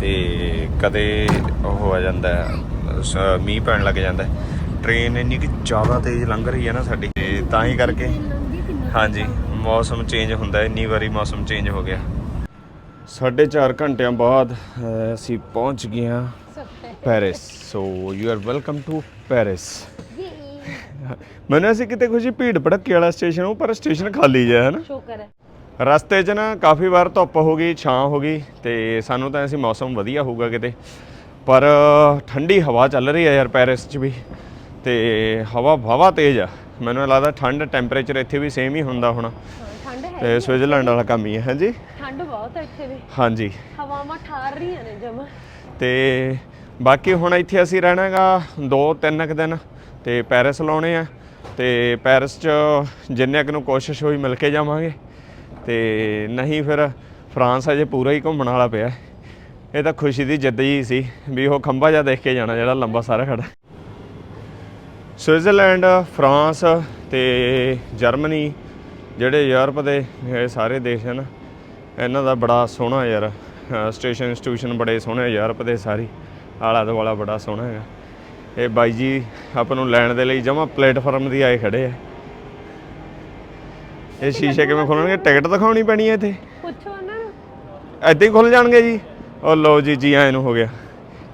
ਤੇ ਕਦੇ ਉਹ ਆ ਜਾਂਦਾ ਸ- ਮੀਂਹ ਪੈਣ ਲੱਗ ਜਾਂਦਾ ਟ੍ਰੇਨ ਇੰਨੀ ਕਿ ਜ਼ਿਆਦਾ ਤੇਜ਼ ਲੰਘ ਰਹੀ ਹੈ ਨਾ ਸਾਡੀ। ਤੇ ਤਾਂ ਹੀ ਕਰਕੇ ਹਾਂਜੀ ਮੌਸਮ ਚੇਂਜ ਹੁੰਦਾ ਇੰਨੀ ਵਾਰੀ ਮੌਸਮ ਚੇਂਜ ਹੋ ਗਿਆ। ਸਾਢੇ 4 ਘੰਟਿਆਂ ਬਾਅਦ ਅਸੀਂ ਪਹੁੰਚ ਗਏ ਹਾਂ Paris so you are welcome to Paris ਮੈਨੂੰ ਅਸੀਂ ਕਿਤੇ ਖੁਸ਼ੀ ਭੀੜ ਭੜੱਕੇ ਵਾਲਾ ਸਟੇਸ਼ਨ ਉਹ ਪਰ ਸਟੇਸ਼ਨ ਖਾਲੀ ਜਿਹਾ ਹੈ ਨਾ। ਸ਼ੁਕਰ ਹੈ। ਰਸਤੇ 'ਚ ਨਾ ਕਾਫੀ ਵਾਰ ਧੁੱਪ ਹੋ ਗਈ ਛਾਂ ਹੋ ਗਈ ਤੇ ਸਾਨੂੰ ਤਾਂ ਐਸੀ ਮੌਸਮ ਵਧੀਆ ਹੋਊਗਾ ਕਿਤੇ। ਪਰ ਠੰਡੀ ਹਵਾ ਚੱਲ ਰਹੀ ਹੈ ਯਾਰ ਪੈਰਿਸ 'ਚ ਵੀ। ਤੇ ਹਵਾ ਹਵਾ ਤੇਜ਼ ਆ। ਮੈਨੂੰ ਲੱਗਦਾ ਠੰਡ ਟੈਂਪਰੇਚਰ ਇੱਥੇ ਵੀ ਸੇਮ ਹੀ ਹੁੰਦਾ ਹੋਣਾ। ਠੰਡ ਹੈ ਤੇ ਸਵਿਟਜ਼ਰਲੈਂਡ ਵਾਲਾ ਕੰਮ ਹੀ ਹੈ ਹਾਂਜੀ? ਠੰਡ ਬਹੁਤ ਹੈ ਇੱਥੇ ਵੀ। ਹਾਂਜੀ। ਹਵਾਵਾਂ ਠਾਰ ਰਹੀਆਂ ਨੇ ਜਮਾ। ਤੇ ਬਾਕੀ ਹੁਣ ਇੱਥੇ ਅਸੀਂ ਰਹਿਣਾਗਾ ਦੋ ਤਿੰਨ ਕੁ ਦਿਨ। ਤੇ ਪੈਰਿਸ ਲਾਉਣੇ ਆ। ਤੇ ਪੈਰਿਸ 'ਚ ਜਿੰਨੇ ਕੁ ਨੂੰ ਕੋਸ਼ਿਸ਼ ਹੋਈ ਮਿਲ ਕੇ ਜਾਵਾਂਗੇ। ਤੇ ਨਹੀਂ ਫਿਰ ਫਰਾਂਸ ਅਜੇ ਪੂਰਾ ਹੀ ਘੁੰਮਣ ਵਾਲਾ ਪਿਆ। ਇਹ ਤਾਂ ਖੁਸ਼ੀ ਦੀ ਜਿੱਦ ਹੀ ਸੀ ਵੀ ਉਹ ਖੰਭਾ ਜਿਹਾ ਦੇਖ ਕੇ ਜਾਣਾ ਜਿਹੜਾ ਲੰਬਾ ਸਾਰਾ ਖੜਾ। ਸਵਿਟਜ਼ਰਲੈਂਡ ਫਰਾਂਸ ਤੇ ਜਰਮਨੀ ਜਿਹੜੇ ਯੂਰਪ ਦੇ ਸਾਰੇ ਦੇਸ਼ ਹਨ। ਇਹਨਾਂ ਦਾ ਬੜਾ ਸੋਹਣਾ ਯਾਰ ਸਟੇਸ਼ਨ ਇੰਸਟੀਟਿਊਸ਼ਨ ਬੜੇ ਸੋਹਣੇ ਯੂਰਪ ਦੇ ਸਾਰੀ। ਆਲਾ ਦੁਆਲਾ ਬੜਾ ਸੋਹਣਾ ਹੈਗਾ ਇਹ ਬਾਈ ਜੀ ਆਪਾਂ ਨੂੰ ਲੈਣ ਦੇ ਲਈ ਜਮਾ ਪਲੇਟਫਾਰਮ ਦੀ ਆਏ ਖੜੇ ਆ। ਇਹ ਸ਼ੀਸ਼ੇ ਕਿਵੇਂ ਖੋਲਣਗੇ? ਟਿਕਟ ਦਿਖਾਉਣੀ ਪੈਣੀ ਹੈ ਇੱਥੇ। ਪੁੱਛੋ ਉਹਨਾਂ ਨੂੰ। ਐਦਾਂ ਹੀ ਖੁੱਲ ਜਾਣਗੇ ਜੀ। ਉਹ ਲਓ ਜੀ ਜੀ ਆਏ ਨੂੰ ਹੋ ਗਿਆ।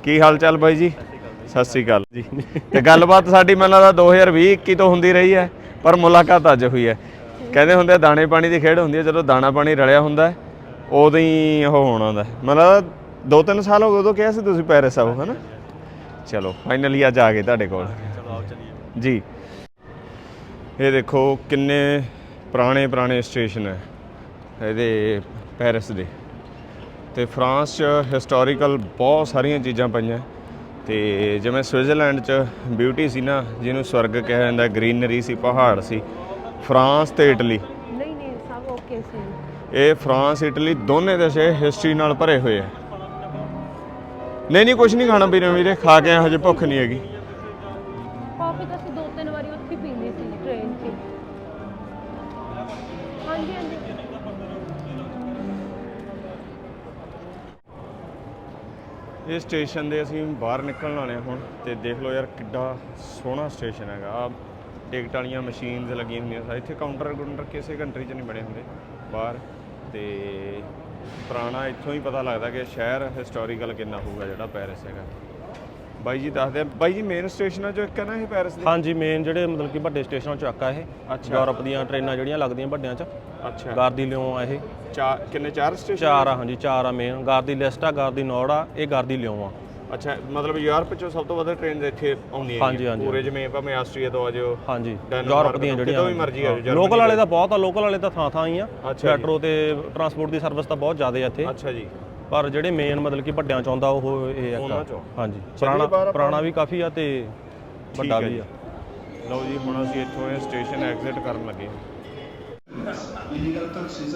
ਕੀ ਹਾਲ ਚਾਲ ਬਾਈ ਜੀ? ਸਤਿ ਸ੍ਰੀ ਅਕਾਲ ਜੀ। ਤੇ ਗੱਲਬਾਤ ਸਾਡੀ ਮੈਨੂੰ ਲੱਗਦਾ 2020 21 ਤੋਂ ਹੁੰਦੀ ਰਹੀ ਹੈ ਪਰ ਮੁਲਾਕਾਤ ਅੱਜ ਹੋਈ ਹੈ। ਕਹਿੰਦੇ ਹੁੰਦੇ ਆ ਦਾਣੇ ਪਾਣੀ ਦੀ ਖੇਡ ਹੁੰਦੀ ਹੈ ਜਦੋਂ ਦਾਣਾ ਪਾਣੀ ਰਲਿਆ ਹੁੰਦਾ ਹੈ, ਉਦੋਂ ਹੀ ਉਹ ਹੋਣਾ ਹੁੰਦਾ ਲੱਗਦਾ ਦੋ ਤਿੰਨ ਸਾਲ ਹੋ ਗਏ ਉਦੋਂ ਕਿਹਾ ਸੀ ਤੁਸੀਂ ਪੈਰਿਸ ਆਓ ਹਨਾ? ਚਲੋ ਫਾਈਨਲੀ ਅੱਜ ਆ ਗਏ ਤੁਹਾਡੇ ਕੋਲ। ਜੀ। ਇਹ ਦੇਖੋ ਕਿੰਨੇ ਪੁਰਾਣੇ ਪੁਰਾਣੇ ਸਟੇਸ਼ਨ ਹੈ ਇਹਦੇ ਪੈਰਿਸ ਦੇ। ਤੇ ਫਰਾਂਸ 'ਚ ਹਿਸਟੋਰੀਕਲ ਬਹੁਤ ਸਾਰੀਆਂ ਚੀਜ਼ਾਂ ਪਈਆਂ। ਤੇ ਜਿਵੇਂ ਸਵਿਟਜ਼ਰਲੈਂਡ 'ਚ ਬਿਊਟੀ ਸੀ ਨਾ ਜਿਹਨੂੰ ਸਵਰਗ ਕਿਹਾ ਜਾਂਦਾ ਗ੍ਰੀਨਰੀ ਸੀ ਪਹਾੜ ਸੀ ਫਰਾਂਸ ਤੇ ਇਟਲੀ। ਨਹੀਂ ਨਹੀਂ ਸਭ ਓਕੇ ਸੀ। ਇਹ ਫਰਾਂਸ ਇਟਲੀ ਦੋਨੇ ਦੇਸ਼ ਹਿਸਟਰੀ ਨਾਲ ਭਰੇ ਹੋਏ ਆ। ਨਹੀਂ ਨਹੀਂ ਕੁਝ ਨਹੀਂ ਖਾਣਾ ਪੀਣਾ ਵੀਰੇ ਖਾ ਕੇ ਹਜੇ ਭੁੱਖ ਨਹੀਂ ਹੈਗੀ। ਇਹ ਸਟੇਸ਼ਨ ਦੇ ਅਸੀਂ ਬਾਹਰ ਨਿਕਲਣ ਵਾਲੇ ਹਾਂ ਹੁਣ ਤੇ ਦੇਖ ਲਓ ਯਾਰ ਕਿੱਡਾ ਸੋਹਣਾ ਸਟੇਸ਼ਨ ਹੈਗਾ। ਆ ਟਿਕਟ ਵਾਲੀਆਂ ਮਸ਼ੀਨਸ ਲੱਗੀਆਂ ਹੁੰਦੀਆਂ ਸਾਰੇ ਇੱਥੇ ਕਾਊਂਟਰ ਕਾਊਂਟਰ ਕਿਸੇ ਕੰਟਰੀ 'ਚ ਨਹੀਂ ਬਣੇ ਹੁੰਦੇ, ਬਾਹਰ ਤੇ ਪੁਰਾਣਾ ਇੱਥੋਂ ਹੀ ਪਤਾ ਲੱਗਦਾ ਕਿ ਸ਼ਹਿਰ ਹਿਸਟੋਰੀਕਲ ਕਿੰਨਾ ਹੋਊਗਾ ਜਿਹੜਾ ਪੈਰਿਸ ਹੈਗਾ। ਬਾਈ ਜੀ ਦੱਸਦੇ ਆ। ਬਾਈ ਜੀ ਮੇਨ ਸਟੇਸ਼ਨਾਂ 'ਚੋਂ ਇੱਕ ਹੈ ਨਾ ਇਹ ਪੈਰਿਸ ਦੇ? ਹਾਂਜੀ ਮੇਨ ਜਿਹੜੇ ਮਤਲਬ ਕਿ ਵੱਡੇ ਸਟੇਸ਼ਨਾਂ ਚੋਂ ਇੱਕ ਆ ਇਹ। ਅੱਛਾ। ਯੂਰਪ ਦੀਆਂ ਟ੍ਰੇਨਾਂ ਜਿਹੜੀਆਂ ਲੱਗਦੀਆਂ ਵੱਡਿਆਂ ਚ। ਅੱਛਾ। ਗਾਰਦੀ ਲਿਓ ਆ ਇਹ। ਚਾਰ ਕਿੰਨੇ ਚਾਰ ਸਟੇਸ਼ਨ ਚਾਰ ਆ ਹਾਂਜੀ ਚਾਰ ਆ ਮੇਨ ਗਾਰਦੀ ਲਿਸਟ ਆ ਗਾਰਦੀ ਨੌੜ ਆ ਇਹ ਗਾਰਦੀ ਲਿਓ ਆ। ਅੱਛਾ ਮਤਲਬ ਯੂਰਪ 'ਚੋਂ ਸਭ ਤੋਂ ਵੱਧ ਟ੍ਰੇਨਸ ਇੱਥੇ ਆਉਂਦੀਆਂ। ਹਾਂਜੀ। ਪੂਰੇ ਜਿਵੇਂ ਭਾਵੇਂ ਆਸਟਰੀਆ ਤੋਂ ਆ ਜਾਓ ਹਾਂਜੀ ਯੂਰਪ ਦੀਆਂ ਜਿਹੜੀਆਂ ਕਿਤੋਂ ਵੀ ਮਰਜ਼ੀ ਆ ਜਾਓ, ਲੋਕਲ ਵਾਲੇ ਤਾਂ। ਬਹੁਤ ਆ ਲੋਕਲ ਵਾਲੇ ਤਾਂ ਥਾਂ ਥਾਂ ਹੀ ਆ। ਮੈਟਰੋ ਤੇ ਟਰਾਂਸਪੋਰਟ ਦੀ ਸਰਵਿਸ ਤਾਂ ਬਹੁਤ ਜ਼ਿਆਦਾ ਆ ਇੱਥੇ। ਅੱਛਾ ਜੀ। ਪਰ ਜਿਹੜੇ ਮੇਨ ਮਤਲਬ ਕਿ ਵੱਡਿਆਂ ਚ ਆਉਂਦਾ ਉਹ ਇਹ ਉਹਨਾਂ ਆ। ਚੋਂ। ਹਾਂਜੀ। ਪੁਰਾਣਾ ਆਪਾਂ- ਪੁਰਾਣਾ ਵੀ ਕਾਫੀ ਆ ਤੇ ਵੱਡਾ ਹੈ ਵੀ ਜੀ। ਆ। ਲਓ ਜੀ ਹੁਣ ਅਸੀਂ ਇੱਥੋਂ ਇਹ ਸਟੇਸ਼ਨ ਐਗਜ਼ਿਟ ਕਰਨ ਲੱਗੇ ਹਾਂ। Taxis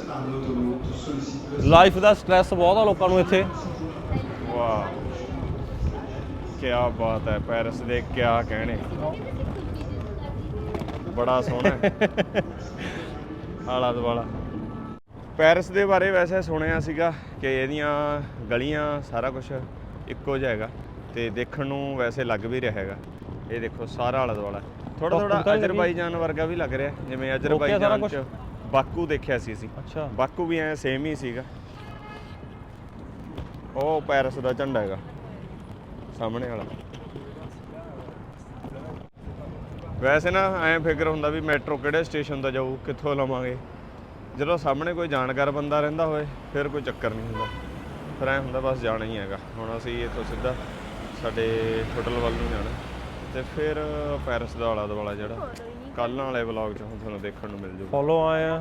ਲਾਈਫ ਦਾ ਸਟ੍ਰੈਸ ਬਹੁਤ ਆ ਲੋਕਾਂ ਨੂੰ ਇੱਥੇ। ਵਾਹ। ਕੀ ਬਾਤ ਹੈ ਪੈਰਿਸ ਦੇ ਕੀ ਕਹਿਣੇ ਬੜਾ ਸੋਹਣਾ ਆਲਾ ਦੁਆਲਾ ਪੈਰਿਸ ਦੇ ਬਾਰੇ ਵੈਸੇ ਸੁਣਿਆ ਸੀਗਾ ਕਿ ਇਹਦੀਆਂ ਗਲੀਆਂ ਸਾਰਾ ਕੁਝ ਇੱਕੋ ਜਿਹਾ ਹੈਗਾ ਤੇ ਦੇਖਣ ਨੂੰ ਵੈਸੇ ਲੱਗ ਵੀ ਰਿਹਾ ਹੈਗਾ। ਇਹ ਦੇਖੋ ਸਾਰਾ ਆਲਾ ਦੁਆਲਾ। ਥੋੜਾ ਥੋੜਾ। ਅਜ਼ਰਬਾਈਜਾਨ ਵਰਗਾ ਵੀ ਲੱਗ ਰਿਹਾ ਜਿਵੇਂ ਅਜ਼ਰਬਾਈਜਾਨ? ਚ ਬਾਕੂ ਦੇਖਿਆ ਸੀ ਅਸੀਂ। ਅੱਛਾ। ਬਾਕੂ ਵੀ ਐ ਸੇਮ ਹੀ ਸੀਗਾ। ਉਹ ਪੈਰਿਸ ਦਾ ਝੰਡਾ ਹੈਗਾ ਸਾਹਮਣੇ ਵਾਲਾ। ਵੈਸੇ ਨਾ ਐਂ ਫਿਕਰ ਹੁੰਦਾ ਵੀ ਮੈਟਰੋ ਕਿਹੜੇ ਸਟੇਸ਼ਨ ਦਾ ਜਾਊ ਕਿੱਥੋਂ ਲਵਾਂਗੇ। ਜਦੋਂ ਸਾਹਮਣੇ ਕੋਈ ਜਾਣਕਾਰ ਬੰਦਾ ਰਹਿੰਦਾ ਹੋਏ ਫਿਰ ਕੋਈ ਚੱਕਰ ਨਹੀਂ ਹੁੰਦਾ। ਫਿਰ ਐਂ ਹੁੰਦਾ ਬਸ ਜਾਣਾ ਹੀ ਹੈਗਾ। ਹੁਣ ਅਸੀਂ ਇੱਥੋਂ ਸਿੱਧਾ ਸਾਡੇ ਹੋਟਲ ਵੱਲ ਨੂੰ ਜਾਣਾ। ਤੇ ਫਿਰ ਪੈਰਿਸ ਦਾ ਆਲਾ ਦੁਆਲਾ ਜਿਹੜਾ ਕੱਲ੍ਹ ਵਾਲੇ ਵਲੌਗ 'ਚ ਹੁਣ ਤੁਹਾਨੂੰ ਦੇਖਣ ਨੂੰ ਮਿਲ ਜੂਗਾ। ਫੋਲੋ ਆਏ ਆ।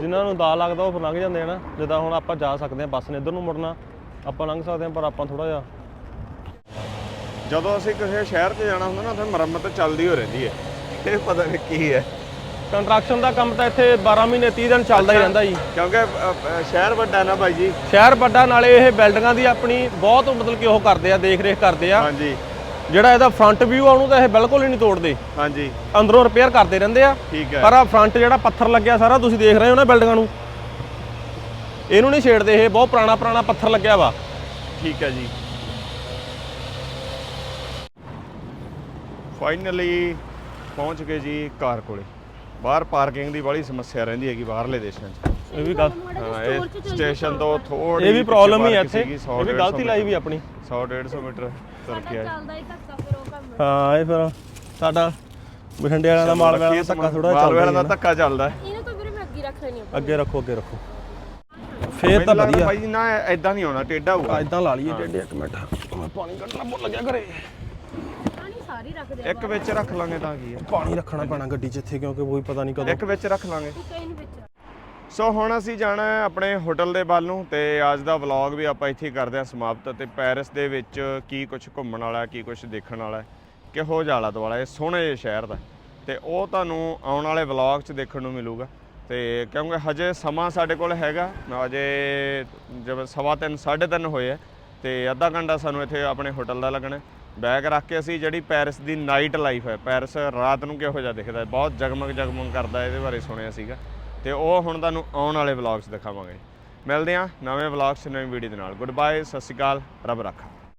ਜਿਨ੍ਹਾਂ ਨੂੰ ਦਾ ਲੱਗਦਾ ਉਹ ਫਿਰ ਲੰਘ ਜਾਂਦੇ ਆ ਨਾ। ਜਿੱਦਾਂ ਹੁਣ ਆਪਾਂ ਜਾ ਸਕਦੇ ਆ ਬੱਸ ਨੇ ਇੱਧਰ ਨੂੰ ਮੁੜਨਾ। ਆਪਾਂ ਲੰਘ ਸਕਦੇ ਆ ਪਰ ਆਪਾਂ ਥੋੜਾ ਜਿਹਾ ਜਦੋਂ ਅਸੀਂ ਕਿਸੇ ਸ਼ਹਿਰ 'ਚ ਜਾਣਾ ਹੁੰਦਾ ਨਾ ਉੱਥੇ ਮੁਰੰਮਤ ਚੱਲਦੀ ਹੋ ਰਹਿੰਦੀ ਹੈ। ਇਹ ਪਤਾ ਨਹੀਂ ਕੀ ਹੈ। ਕੰਸਟਰਕਸ਼ਨ ਦਾ ਕੰਮ ਤਾਂ ਇੱਥੇ 12 ਮਹੀਨੇ 30 ਦਿਨ ਚੱਲਦਾ ਹੀ ਰਹਿੰਦਾ ਜੀ। ਕਿਉਂਕਿ ਅ, ਅ, ਸ਼ਹਿਰ ਵੱਡਾ ਨਾ ਬਾਈ ਜੀ। ਸ਼ਹਿਰ ਵੱਡਾ ਨਾਲੇ ਇਹ ਬਿਲਡਿੰਗਾਂ ਦੀ ਆਪਣੀ ਬਹੁਤ ਮਤਲਬ ਕਿ ਉਹ ਕਰਦੇ ਆ ਦੇਖ ਰੇਖ ਕਰਦੇ ਆ। ਹਾਂਜੀ। ਜਿਹੜਾ ਇਹਦਾ ਫਰੰਟ ਵਿਊ ਆ ਉਹਨੂੰ ਤਾਂ ਇਹ ਬਿਲਕੁਲ ਹੀ ਨਹੀਂ ਤੋੜਦੇ। ਹਾਂਜੀ। ਅੰਦਰੋਂ ਰਿਪੇਅਰ ਕਰਦੇ ਰਹਿੰਦੇ ਆ। ਠੀਕ ਹੈ। ਪਰ ਆ ਫਰੰਟ ਜਿਹੜਾ ਪੱਥਰ ਲੱਗਿਆ ਸਾਰਾ ਤੁਸੀਂ ਦੇਖ ਰਹੇ ਹੋ ਨਾ ਬਿਲਡਿੰਗਾਂ ਨੂੰ? ਇਹਨੂੰ ਨਹੀਂ ਛੇੜਦੇ ਇਹ ਬਹੁਤ ਪੁਰਾਣਾ ਪੁਰਾਣਾ ਪੱਥਰ ਲੱਗਿਆ ਵਾ। ਠੀਕ ਹੈ ਜੀ। ਫਾਈਨਲੀ ਪਹੁੰਚ ਗਏ ਜੀ ਕਾਰ ਕੋਲੇ। ਬਾਹਰ ਪਾਰਕਿੰਗ ਦੀ ਬੜੀ ਸਮੱਸਿਆ ਰਹਿੰਦੀ ਹੈਗੀ ਬਾਹਰਲੇ ਦੇਸ਼ਾਂ 'ਚ। ਇਹ ਵੀ ਗੱਲ ਹਾਂ ਇਹ ਸਟੇਸ਼ਨ ਤੋਂ ਥੋੜੀ ਇਹ ਵੀ ਪ੍ਰੋਬਲਮ ਹੀ ਹੈ ਇੱਥੇ। ਇਹ ਵੀ ਗਲਤੀ ਲਾਈ ਵੀ ਆਪਣੀ। 100 150 ਮੀਟਰ ਤੁਰ ਕੇ ਆਏ ਚੱਲਦਾ ਹੀ ਧੱਕਾ ਫਿਰ ਉਹ ਕੰਮ। ਹਾਂ ਇਹ ਫਿਰ ਸਾਡਾ ਬਠਿੰਡੇ ਵਾਲਿਆਂ ਦਾ ਮਾਲ ਵਾਲਾ ਧੱਕਾ ਥੋੜਾ ਮਾਲ ਵਾਲਿਆਂ ਚੱਲਦਾ ਦਾ ਧੱਕਾ ਚੱਲਦਾ ਇਹਨੂੰ ਤਾਂ ਵੀਰੇ ਮੈਂ ਅੱਗੇ ਰੱਖ ਲੈਣੀ ਆ ਅੱਗੇ ਰੱਖੋ ਅੱਗੇ ਰੱਖੋ। ਫੇਰ ਤਾਂ ਵਧੀਆ। ਜੀ ਨਾ ਐਦਾਂ ਨਹੀਂ ਹੋਣਾ ਟੇਡਾ ਹੋਊਗਾ। ਇਦਾਂ ਲਾ ਲਈਏ ਡੇਡੇ ਇੱਕ ਮਿੰਟ। ਪਾਣੀ ਕੱਢਣਾ ਭੁੱਲ ਗਿਆ ਘਰੇ। ਸਾਰੇ ਹੀ ਰੱਖਦੇ ਆ ਇੱਕ ਵਿੱਚ ਰੱਖ ਲਾਂਗੇ ਤਾਂ ਕੀ ਹੈ ਪਾਣੀ ਰੱਖਣਾ ਪੈਣਾ ਗੱਡੀ 'ਚ ਇੱਥੇ ਕਿਉਂਕਿ ਕੋਈ ਪਤਾ ਨਹੀਂ ਕਦੋਂ। ਇੱਕ ਵਿੱਚ ਰੱਖ ਲਾਂਗੇ। ਕਈ ਨਹੀਂ ਵਿੱਚ। ਸੋ ਹੁਣ ਅਸੀਂ ਜਾਣਾ ਹੈ ਆਪਣੇ ਹੋਟਲ ਦੇ ਵੱਲ ਨੂੰ ਤੇ ਅੱਜ ਦਾ ਵਲੌਗ ਵੀ ਆਪਾਂ ਇੱਥੇ ਹੀ ਕਰਦੇ ਹਾਂ ਸਮਾਪਤ ਤੇ ਪੈਰਿਸ ਦੇ ਵਿੱਚ ਕੀ ਕੁਝ ਘੁੰਮਣ ਵਾਲਾ ਹੈ, ਕੀ ਕੁਝ ਦੇਖਣ ਵਾਲਾ ਹੈ, ਕਿਹੋ ਜਿਹਾ ਆਲਾ ਦੁਆਲਾ ਇਹ ਸੋਹਣੇ ਜਿਹੇ ਸ਼ਹਿਰ ਦਾ ਤੇ ਉਹ ਤੁਹਾਨੂੰ ਆਉਣ ਵਾਲੇ ਵਲੌਗ 'ਚ ਦੇਖਣ ਨੂੰ ਮਿਲੂਗਾ। ਤੇ ਕਿਉਂਕਿ ਹਜੇ ਸਮਾਂ ਸਾਡੇ ਕੋਲ ਹੈਗਾ ਅਜੇ ਜਿਵੇਂ ਸਵਾ ਤਿੰਨ ਸਾਢੇ ਤਿੰਨ ਹੋਏ ਆ ਤੇ ਅੱਧਾ ਘੰਟਾ ਸਾਨੂੰ ਇੱਥੇ ਆਪਣੇ ਹੋਟਲ ਦਾ ਲੱਗਣਾ ਹੈ। ਬੈਗ ਰੱਖ ਕੇ ਅਸੀਂ ਜਿਹੜੀ ਪੈਰਿਸ ਦੀ ਨਾਈਟ ਲਾਈਫ ਹੈ, ਪੈਰਿਸ ਰਾਤ ਨੂੰ ਕਿਹੋ ਜਿਹਾ ਦਿਖਦਾ ਹੈ? ਬਹੁਤ ਜਗਮਗ ਜਗਮਗ ਕਰਦਾ ਇਹਦੇ ਬਾਰੇ ਸੁਣਿਆ ਸੀਗਾ। ਤੇ ਉਹ ਹੁਣ ਤੁਹਾਨੂੰ ਆਉਣ ਵਾਲੇ ਵਲੌਗਸ ਦਿਖਾਵਾਂਗੇ। ਮਿਲਦੇ ਹਾਂ ਨਵੇਂ ਵਲੌਗਸ ਨਵੀਂ ਵੀਡੀਓ ਦੇ ਨਾਲ। ਗੁੱਡ ਬਾਏ ਸਤਿ ਸ਼੍ਰੀ ਅਕਾਲ, ਰੱਬ ਰੱਖਾ।